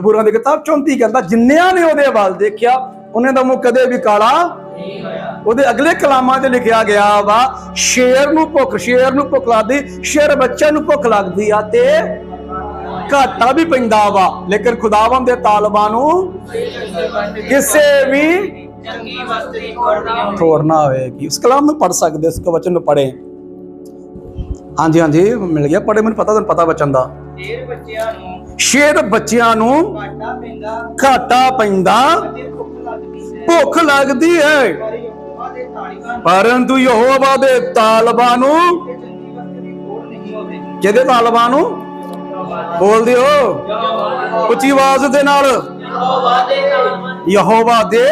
ਜ਼ਬੂਰਾਂ ਦੀ ਕਿਤਾਬ 34 ਕਹਿੰਦਾ, ਜਿੰਨਿਆਂ ਨੇ ਉਹਦੇ ਵੱਲ ਦੇਖਿਆ, ਉਹਨੇ ਦਾ ਮੂੰਹ ਕਦੇ ਵੀ ਕਾਲਾ ਨਹੀਂ ਹੋਇਆ। ਉਹਦੇ ਅਗਲੇ ਕਲਾਮਾਂ 'ਚ ਲਿਖਿਆ ਗਿਆ ਵਾ, ਸ਼ੇਰ ਨੂੰ ਭੁੱਖ, ਸ਼ੇਰ ਨੂੰ ਭੁੱਖ ਲੱਗਦੀ, ਸ਼ੇਰ ਬੱਚੇ ਨੂੰ ਭੁੱਖ ਲੱਗਦੀ ਆ ਤੇ ਘਾਟਾ ਵੀ ਪੈਂਦਾ ਵਾ। ਲੇਕਿਨ ਖੁਦਾਵੰਦ ਦੇ ਤਾਲਬਾਂ ਨੂੰ ਕਿਸੇ ਵੀ ਚੰਗੀ ਵਸਤ ਦੀ ਕੋੜ ਉਸ ਕਲਾਮ ਨੂੰ ਪੜ ਸਕਦੇ ਇਸ ਕਵਚਨ ਨੂੰ ਪੜੇ ਹਾਂਜੀ ਹਾਂਜੀ, ਮਿਲ ਗਿਆ ਪੜੇ ਮੈਨੂੰ ਪਤਾ, ਤੁਹਾਨੂੰ ਪਤਾ ਬਚਨ ਦਾ। ਫੇਰ ਬੱਚਿਆਂ ਨੂੰ ਸ਼ੇਰ ਬੱਚਿਆਂ ਨੂੰ ਘਾਟਾ ਪੈਂਦਾ। ਭੁੱਖ ਲੱਗਦੀ ਹੈ। ਪਰੰਤੂ ਯਹੋਵਾ ਦੇ ਤਾਲਬਾਂ ਨੂੰ ਕਿਹਦੇ ਤਾਲਬਾਂ ਨੂੰ? ਬੋਲਦੇ ਹੋ ਉੱਚੀ ਆਵਾਜ਼ ਦੇ ਨਾਲ। ਯਹੋਵਾ ਦੇ।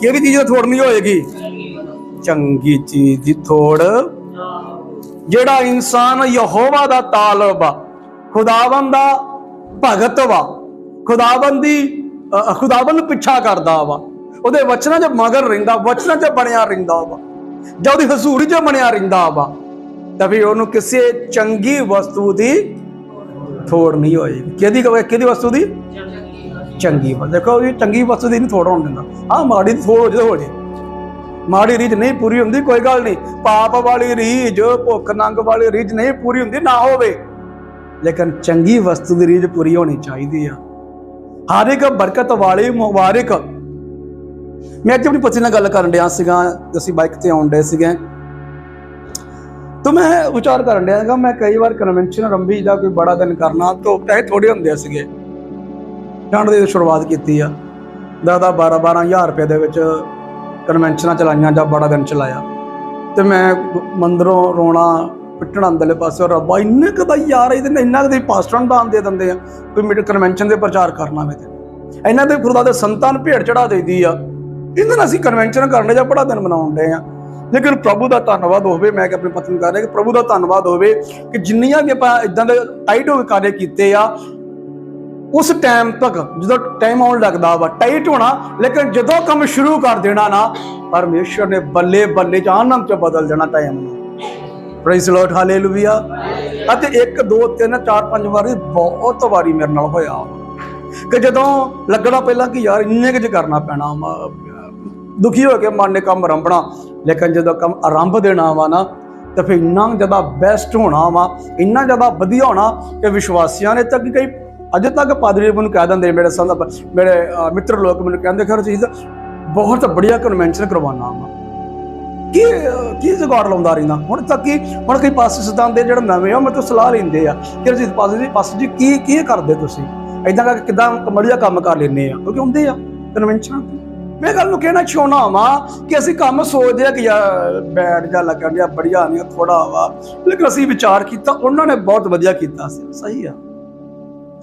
ਕਿਹੜੀ ਚੀਜ਼ ਦੀ ਥੋੜ ਨਹੀਂ ਹੋਏਗੀ? ਚੰਗੀ ਚੀਜ਼ ਦੀ ਥੋੜ। ਜਿਹੜਾ ਇਨਸਾਨ ਯਹੋਵਾ ਦਾ ਤਾਲਬ ਖੁਦਾਵੰਦ ਦਾ ਭਗਤ ਵਾ। ਖੁਦਾਵੰਦ ਦੀ ਅ, ਖੁਦਾਵੰਦ ਨੂੰ ਪਿੱਛਾ ਕਰਦਾ ਵਾ। ਉਹਦੇ ਵਚਨਾਂ 'ਚ ਮਗਰ ਰਹਿੰਦਾ ਵਚਨਾਂ 'ਚ ਬਣਿਆ ਰਹਿੰਦਾ ਵਾ। ਜਾਂ ਉਹਦੀ ਹਜ਼ੂਰੀ 'ਚ ਬਣਿਆ ਰਹਿੰਦਾ ਵਾ। ਤਾਂ ਫਿਰ ਉਹਨੂੰ ਕਿਸੇ ਚੰਗੀ ਵਸਤੂ ਦੀ ਥੋੜ ਨਹੀਂ ਹੋਏਗੀ ਕਿਹਦੀ ਕਿਹਦੀ ਵਸਤੂ ਦੀ? ਚੰਗੀ ਵਸਤੂ। ਦੇਖੋ ਇਹ ਚੰਗੀ ਵਸਤੂ ਦੀ ਨਹੀਂ ਥੋੜ ਹੋਣ ਦਿੰਦਾ। ਹਾਂ ਮਾੜੀ ਦੀ ਥੋੜ ਹੋ ਜੇ ਹੋ ਜੇ। ਮਾੜੀ ਰੀਝ ਨਹੀਂ ਪੂਰੀ ਹੁੰਦੀ ਕੋਈ ਗੱਲ ਨਹੀਂ। ਪਾਪ ਵਾਲੀ ਰੀਝ ਭੁੱਖ ਨੰਗ ਵਾਲੀ ਰੀਝ ਨਹੀਂ ਪੂਰੀ ਹੁੰਦੀ ਨਾ ਹੋਵੇ। ਲੇਕਿਨ ਚੰਗੀ ਵਸਤੂ ਦੀ ਰੀਝ ਪੂਰੀ ਹੋਣੀ ਚਾਹੀਦੀ ਆ। ਹਰ ਇੱਕ ਬਰਕਤ ਵਾਲੀ ਮੁਬਾਰਕ ਮੈਂ ਅੱਜ ਆਪਣੀ ਪਤੀ ਨਾਲ ਗੱਲ ਕਰਨ ਡਿਆ ਸੀਗਾ, ਅਸੀਂ ਬਾਈਕ ਤੇ ਆਉਣ ਡੇ ਸੀਗੇ। ਤਾਂ ਮੈਂ ਵਿਚਾਰ ਕਰਨ ਡਿਆ ਸੀਗਾ, ਮੈਂ ਕਈ ਵਾਰ ਕਨਵੈਨਸ਼ਨ ਰੰਭੀ ਜਾਂ ਕੋਈ ਬੜਾ ਦਿਨ ਕਰਨਾ, ਤਾਂ ਪੈਸੇ ਥੋੜੇ ਹੁੰਦੇ ਸੀਗੇ। ਠੰਡ ਦੀ ਸ਼ੁਰੂਆਤ ਕੀਤੀ ਆ। ਦਾਦਾ 12 12000 ਰੁਪਏ ਦੇ ਵਿੱਚ ਕਨਵੈਨਸ਼ਨਾਂ ਚਲਾਈਆਂ ਜਾਂ ਬੜਾ ਦਿਨ ਚਲਾਇਆ। ਤੇ ਮੈਂ ਮੰਦਰੋਂ ਰੋਣਾ ਪਿੱਟਣ ਅੰਦਰਲੇ ਪਾਸੇ, ਰੱਬਾ, ਇੰਨੇ ਕੁ ਦਾ ਯਾਰ ਇਹਦੇ ਨਾਲ ਇੰਨਾ ਆ ਕੋਈ ਮੇਰੇ ਕਨਵੈਨਸ਼ਨ ਦੇ ਪ੍ਰਚਾਰ ਕਰਨਾ ਵੇ ਤੇ। ਇਹਨਾਂ ਦੇ ਖੁਦਾ ਦੇ ਸੰਤਾਂ ਭੇਡ ਚੜਾ ਦੇਈਦੀ ਆ। ਇਹਨਾਂ ਅਸੀਂ ਕਨਵੈਨਸ਼ਨ ਕਰਨੇ ਜਾਂ ਬੜਾ ਦਿਨ ਮਨਾਉਣ ਦੇ ਆ। ਲੇਕਿਨ ਪ੍ਰਭੂ ਦਾ ਧੰਨਵਾਦ ਹੋਵੇ, ਮੈਂ ਕਿ ਆਪਣੀ ਪਤਨੀ ਕਰ ਰਿਹਾ ਕਿ ਪ੍ਰਭੂ ਦਾ ਧੰਨਵਾਦ ਹੋਵੇ ਕਿ ਜਿੰਨੀਆਂ ਵੀ ਆਪਾਂ ਇਦਾਂ ਦੇ ਟਾਈਟ ਹੋ ਕੇ ਕਾਰਜ ਕੀਤੇ ਆ, ਉਸ ਟਾਈਮ ਤੱਕ, ਜਦੋਂ ਟਾਈਮ ਆਉਣ ਲੱਗਦਾ ਵਾ ਟਾਈਟ ਹੋਣਾ, ਲੇਕਿਨ ਜਦੋਂ ਕੰਮ ਸ਼ੁਰੂ ਕਰ ਦੇਣਾ ਨਾ, ਪਰਮੇਸ਼ਰ ਨੇ ਬੱਲੇ ਬੱਲੇ ਚ ਆਨੰਦ ਚ ਬਦਲ ਦੇਣਾ ਟਾਈਮ ਨੂੰ। ਪ੍ਰੇਜ਼ ਲਾਰਡ ਹਾਲੇਲੂਇਆ ਅਤੇ 1 2 3 4 5 ਵਾਰੀ ਬਹੁਤ ਵਾਰੀ ਮੇਰੇ ਨਾਲ ਹੋਇਆ ਵਾ। ਕਿ ਜਦੋਂ ਲੱਗਣਾ ਪਹਿਲਾਂ ਕਿ ਯਾਰ ਇੰਨੇ ਕੁਝ ਕਰਨਾ ਪੈਣਾ ਵਾ, ਦੁਖੀ ਹੋ ਕੇ ਮਨ ਨੇ ਕੰਮ ਰੰਭਣਾ, ਲੇਕਿਨ ਜਦੋਂ ਕੰਮ ਆਰੰਭ ਦੇਣਾ ਵਾ ਨਾ, ਤਾਂ ਫਿਰ ਇੰਨਾ ਜ਼ਿਆਦਾ ਬੈਸਟ ਹੋਣਾ ਵਾ, ਇੰਨਾ ਜ਼ਿਆਦਾ ਵਧੀਆ ਹੋਣਾ ਕਿ ਵਿਸ਼ਵਾਸੀਆਂ ਨੇ ਤੱਕ ਕਈ ਅਜੇ ਤੱਕ ਪਾਦਰੀ ਮੈਨੂੰ ਕਹਿ ਦਿੰਦੇ ਮੇਰੇ ਸੰਗ ਮੇਰੇ ਮਿੱਤਰ ਲੋਕ ਮੈਨੂੰ ਕਹਿੰਦੇ ਖਰ ਚੀਜ਼, ਬਹੁਤ ਬੜੀਆ ਕਨਵੈਨਸ਼ਨ ਕਰਵਾਉਣਾ ਵਾ ਕੀ ਕੀ ਜੁਗਾੜ ਲਾਉਂਦਾ ਰਹਿੰਦਾ? ਹੁਣ ਤੱਕ ਕੀ, ਹੁਣ ਕਈ ਪਾਸੇ ਸਿਧਾਂਤ ਦੇ ਜਿਹੜੇ ਨਵੇਂ ਆ, ਉਹ ਮੇਰੇ ਤੋਂ ਸਲਾਹ ਲੈਂਦੇ ਆ। ਕਿ ਜੀ ਪਾਸੇ ਜੀ ਪਾਸੇ ਜੀ, ਕੀ ਕੀ ਕਰਦੇ ਤੁਸੀਂ? ਐਦਾਂ ਕਰਕੇ ਕਿਦਾਂ ਕਮੜੀਆ ਕੰਮ ਕਰ ਲੈਨੇ ਆ? ਕਿਉਂਕਿ ਹੁੰਦੇ ਆ ਕਨਵੈਨਸ਼ਨ ਮੈਂ ਗੱਲ ਨੂੰ ਕਹਿਣਾ ਚਾਹਣਾ ਵਾ ਕਿ ਅਸੀਂ ਕੰਮ ਸੋਚਦੇ ਆ ਕਿ ਯਾਰ, ਬੈਠ ਜਾ ਲੱਗਣ ਜਾਂ ਬੜੀਆ ਨਹੀਂ ਥੋੜਾ ਵਾ। ਲੇਕਿਨ ਅਸੀਂ ਵਿਚਾਰ ਕੀਤਾ, ਉਹਨਾਂ ਨੇ ਬਹੁਤ ਵਧੀਆ ਕੀਤਾ ਸੀ। ਸਹੀ ਆ।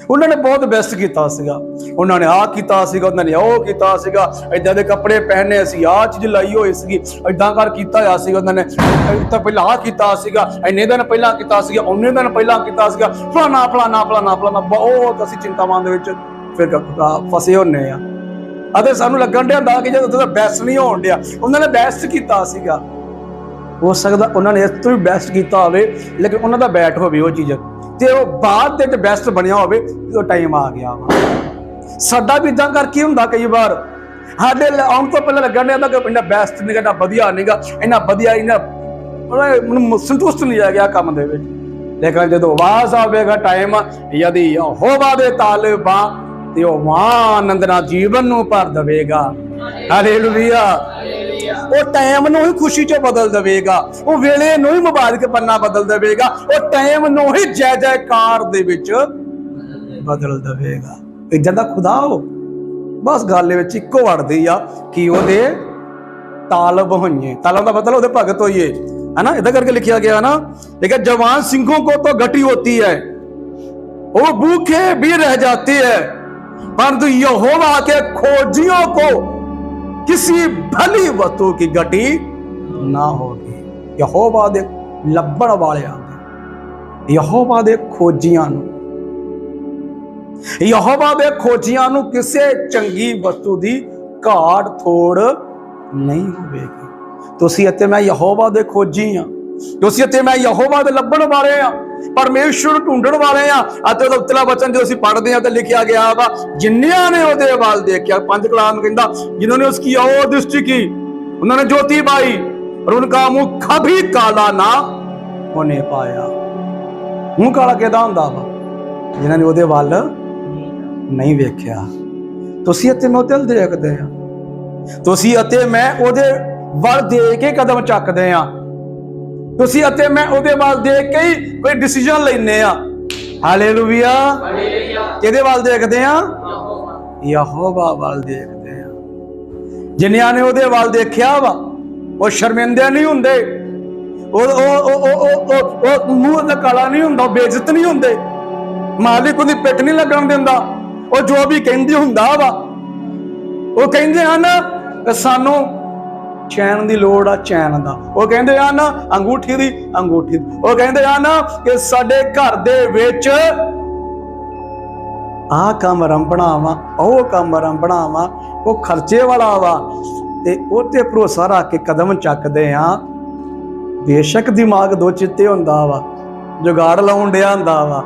ਉਹਨਾਂ ਨੇ ਬਹੁਤ ਬੈਸਟ ਕੀਤਾ ਸੀਗਾ। ਉਹਨਾਂ ਨੇ ਆਹ ਕੀਤਾ ਸੀਗਾ, ਉਹਨਾਂ ਨੇ ਉਹ ਕੀਤਾ ਸੀਗਾ। ਇਦਾਂ ਦੇ ਕੱਪੜੇ ਪਹਿਨੇ ਸੀ ਆਹ ਚੀਜ਼ ਲਾਈ ਹੋਈ ਸੀਗੀ। ਇਦਾਂ ਕਰ ਕੀਤਾ ਹੋਇਆ ਸੀਗਾ ਉਹਨਾਂ ਨੇ। ਤਾਂ ਪਹਿਲਾਂ ਆਹ ਕੀਤਾ ਸੀਗਾ, ਇੰਨੇ ਦਿਨ ਪਹਿਲਾਂ ਕੀਤਾ ਸੀਗਾ ਉਹਨੇ ਦਿਨ ਪਹਿਲਾਂ ਕੀਤਾ ਸੀਗਾ। ਫਲਾਣਾ ਫਲਾਣਾ ਫਲਾਣਾ ਫਲਾਣਾ, ਬਹੁਤ ਅਸੀਂ ਚਿੰਤਾਵਾਂ ਦੇ ਵਿੱਚ ਫਿਰ ਫਸੇ ਹੁੰਨੇ ਆ। ਅਤੇ ਸਾਨੂੰ ਲੱਗਣ ਡਿਆ ਹੁੰਦਾ ਕਿ ਜਦੋਂ ਦਾ ਬੈਸਟ ਨਹੀਂ ਹੋਣ ਡਿਆ, ਉਹਨਾਂ ਨੇ ਬੈਸਟ ਕੀਤਾ ਸੀਗਾ। ਹੋ ਸਕਦਾ ਉਹਨਾਂ ਨੇ ਇਸ ਤੋਂ ਵੀ ਬੈਸਟ ਕੀਤਾ ਹੋਵੇ, ਲੇਕਿਨ ਉਹਨਾਂ ਦਾ ਬੈਟ ਹੋਵੇ ਉਹ ਚੀਜ਼। ਤੇ ਉਹ ਬਾਅਦ ਵਿੱਚ ਬੈਸਟ ਬਣਿਆ ਹੋਵੇ ਜਦੋਂ ਟਾਈਮ ਆ ਗਿਆ ਸਾਡਾ ਵੀ ਇਦਾਂ ਕਰਕੇ ਹੁੰਦਾ ਕਈ ਵਾਰ। ਸਾਡੇ ਆਉਣ ਤੋਂ ਪਹਿਲਾਂ ਲੱਗਣ ਡਿਆ ਕਿ ਪਿੰਡਾ ਬੈਸਟ ਨਹੀਂ ਗਾ ਵਧੀਆ ਨਹੀਂਗਾ ਇੰਨਾ ਵਧੀਆ ਇਹਨਾਂ ਮੈਨੂੰ ਸੰਤੁਸ਼ਟ ਨਹੀਂ ਆ ਗਿਆ ਕੰਮ ਦੇ ਵਿੱਚ। ਲੇਕਿਨ ਜਦੋਂ ਆਵਾਜ਼ ਆਵੇਗਾ ਟਾਈਮ ਯਦੀ ਹੋਵਾ ਦੇ ਤਾਲਿਬਾਂ ਤੇ ਉਹ ਮਾਂ ਆਨੰਦ ਨਾਲ ਜੀਵਨ ਨੂੰ ਭਰ ਦੇਵੇਗਾ। ਹਾਲੇਲੂਇਆ ਉਹ ਟਾਈਮ ਨੂੰ ਹੀ ਖੁਸ਼ੀ 'ਚ ਬਦਲ ਦੇਵੇਗਾ ਉਹ ਵੇਲੇ ਨੂੰ ਹੀ ਮੁਬਾਰਕ ਪੰਨਾ ਬਦਲ ਦੇਵੇਗਾ ਉਹ ਟਾਈਮ ਨੂੰ ਹੀ ਜੈ ਜੈਕਾਰ ਦੇ ਵਿੱਚ ਬਦਲ ਦੇਵੇਗਾ ਇਦਾਂ ਦਾ ਖੁਦਾ ਉਹ ਬਸ ਗੱਲ ਦੇ ਵਿੱਚ ਇੱਕੋ ਵੜਦੀ ਆ ਕਿ ਉਹਦੇ ਤਾਲਬ ਹੋਈਏ ਤਾਲਬ ਦਾ ਮਤਲਬ ਉਹਦੇ ਭਗਤ ਹੋਈਏ है ना इधर करके लिखा गया है ना लेकिन जवान सिंहों को तो घटी होती है वो भूखे भी रह जाती है परंतु यहोवा के खोजियों को किसी भली वस्तु की गति ना होगी यहोवा ਦੇ ਲੱਭਣ ਵਾਲਿਆਂ ਦੇ ਯਹੋਵਾ ਦੇ ਖੋਜੀਆਂ ਨੂੰ ਯਹੋਵਾ ਦੇ ਖੋਜੀਆਂ ਨੂੰ ਕਿਸੇ ਚੰਗੀ ਵਸਤੂ ਦੀ ਘਾਟ ਥੋੜ ਨਹੀਂ ਹੋਵੇਗੀ ਤੁਸੀਂ ਅਤੇ ਮੈਂ ਯਹੋਵਾ ਦੇ ਖੋਜੀ ਆ ਤੁਸੀਂ ਅਤੇ ਮੈਂ ਯਹੋਵਾ ਦੇ ਲੱਭਣ ਵਾਲੇ ਆ ਪਰਮੇਸ਼ਵਰ ਢੂੰਡਣ ਵਾਲੇ ਆ। ਅਤੇ ਉਹਦਾ ਉਤਲਾ ਬਚਨ ਜੋ ਅਸੀਂ ਪੜ੍ਹਦੇ ਆ ਤੇ ਲਿਖਿਆ ਗਿਆ ਵਾ, ਜਿੰਨਿਆਂ ਨੇ ਉਹਦੇ ਵੱਲ ਦੇਖਿਆ, ਪੰਜ ਕਲਾਮ ਕਹਿੰਦਾ, ਜਿਨ੍ਹਾਂ ਨੇ ਉਸ ਕੀ ਉਹ ਦ੍ਰਿਸ਼ਟੀ ਕੀ? ਉਹਨਾਂ ਨੇ ਜੋਤੀ ਪਾਈ ਔਰ ਉਨਕਾ ਮੁਖ ਵੀ ਕਾਲਾ ਨਾ ਉਹਨੇ ਪਾਇਆ। ਮੂੰਹ ਕਾਲਾ ਕਿਦਾਂ ਹੁੰਦਾ ਵਾ? ਜਿਨ੍ਹਾਂ ਨੇ ਉਹਦੇ ਵੱਲ ਨਹੀਂ ਵੇਖਿਆ। ਤੁਸੀਂ ਅਤੇ ਮੈਂ ਦਿਲ ਦੇਖਦੇ ਆ। ਤੁਸੀਂ ਅਤੇ ਮੈਂ ਉਹਦੇ ਵੱਲ ਦੇਖ ਕੇ ਕਦਮ ਚੱਕਦੇ ਆ। ਤੁਸੀਂ ਅਤੇ ਮੈਂ ਉਹਦੇ ਵੱਲ ਦੇਖ ਕੇ ਹੀ ਕੋਈ ਡਿਸੀਜਨ ਲੈਨੇ ਆ ਹਾਲੇਲੂਇਆ ਕਿਹਦੇ ਵੱਲ ਦੇਖਦੇ ਆ ਯਹੋਵਾ। ਵੱਲ ਦੇਖਦੇ ਆ ਜਿਨ੍ਹਾਂ ਨੇ ਉਹਦੇ ਵੱਲ ਦੇਖਿਆ ਵਾ ਉਹ ਸ਼ਰਮਿੰਦੇ ਨਹੀਂ ਹੁੰਦੇ। ਉਹ ਉਹ ਉਹ ਉਹ ਮੂੰਹ ਦਾ ਕਾਲਾ ਨਹੀਂ ਹੁੰਦਾ ਬੇਇੱਜ਼ਤ ਨਹੀਂ ਹੁੰਦੇ। ਮਾਲਿਕ ਉਹਦੀ ਪਿੱਠ ਨਹੀਂ ਲੱਗਣ ਦਿੰਦਾ। ਉਹ ਜੋ ਵੀ ਕਹਿੰਦੇ ਹੁੰਦਾ ਵਾ। ਉਹ ਕਹਿੰਦੇ ਹਨ ਸਾਨੂੰ ਚੈਨ ਦੀ ਲੋੜ ਆ ਚੈਨ ਦਾ। ਉਹ ਕਹਿੰਦੇ ਹਨ ਅੰਗੂਠੀ ਦੀ ਅੰਗੂਠੀ। ਉਹ ਕਹਿੰਦੇ ਹਨ ਕਿ ਸਾਡੇ ਘਰ ਦੇ ਵਿੱਚ ਆਹ ਕੰਮ ਰੰਭਣਾ ਵਾ ਉਹ ਕੰਮ ਰੰਭਣਾ ਵਾ ਉਹ ਖਰਚੇ ਵਾਲਾ ਵਾ। ਤੇ ਉਹ ਤੇ ਭਰੋਸਾ ਰੱਖ ਕੇ ਕਦਮ ਚੱਕਦੇ ਆ। ਬੇਸ਼ੱਕ ਦਿਮਾਗ ਦੋ ਚਿੱਤੇ ਹੁੰਦਾ ਵਾ ਜੁਗਾੜ ਲਾਉਣ ਡਿਆ ਹੁੰਦਾ ਵਾ।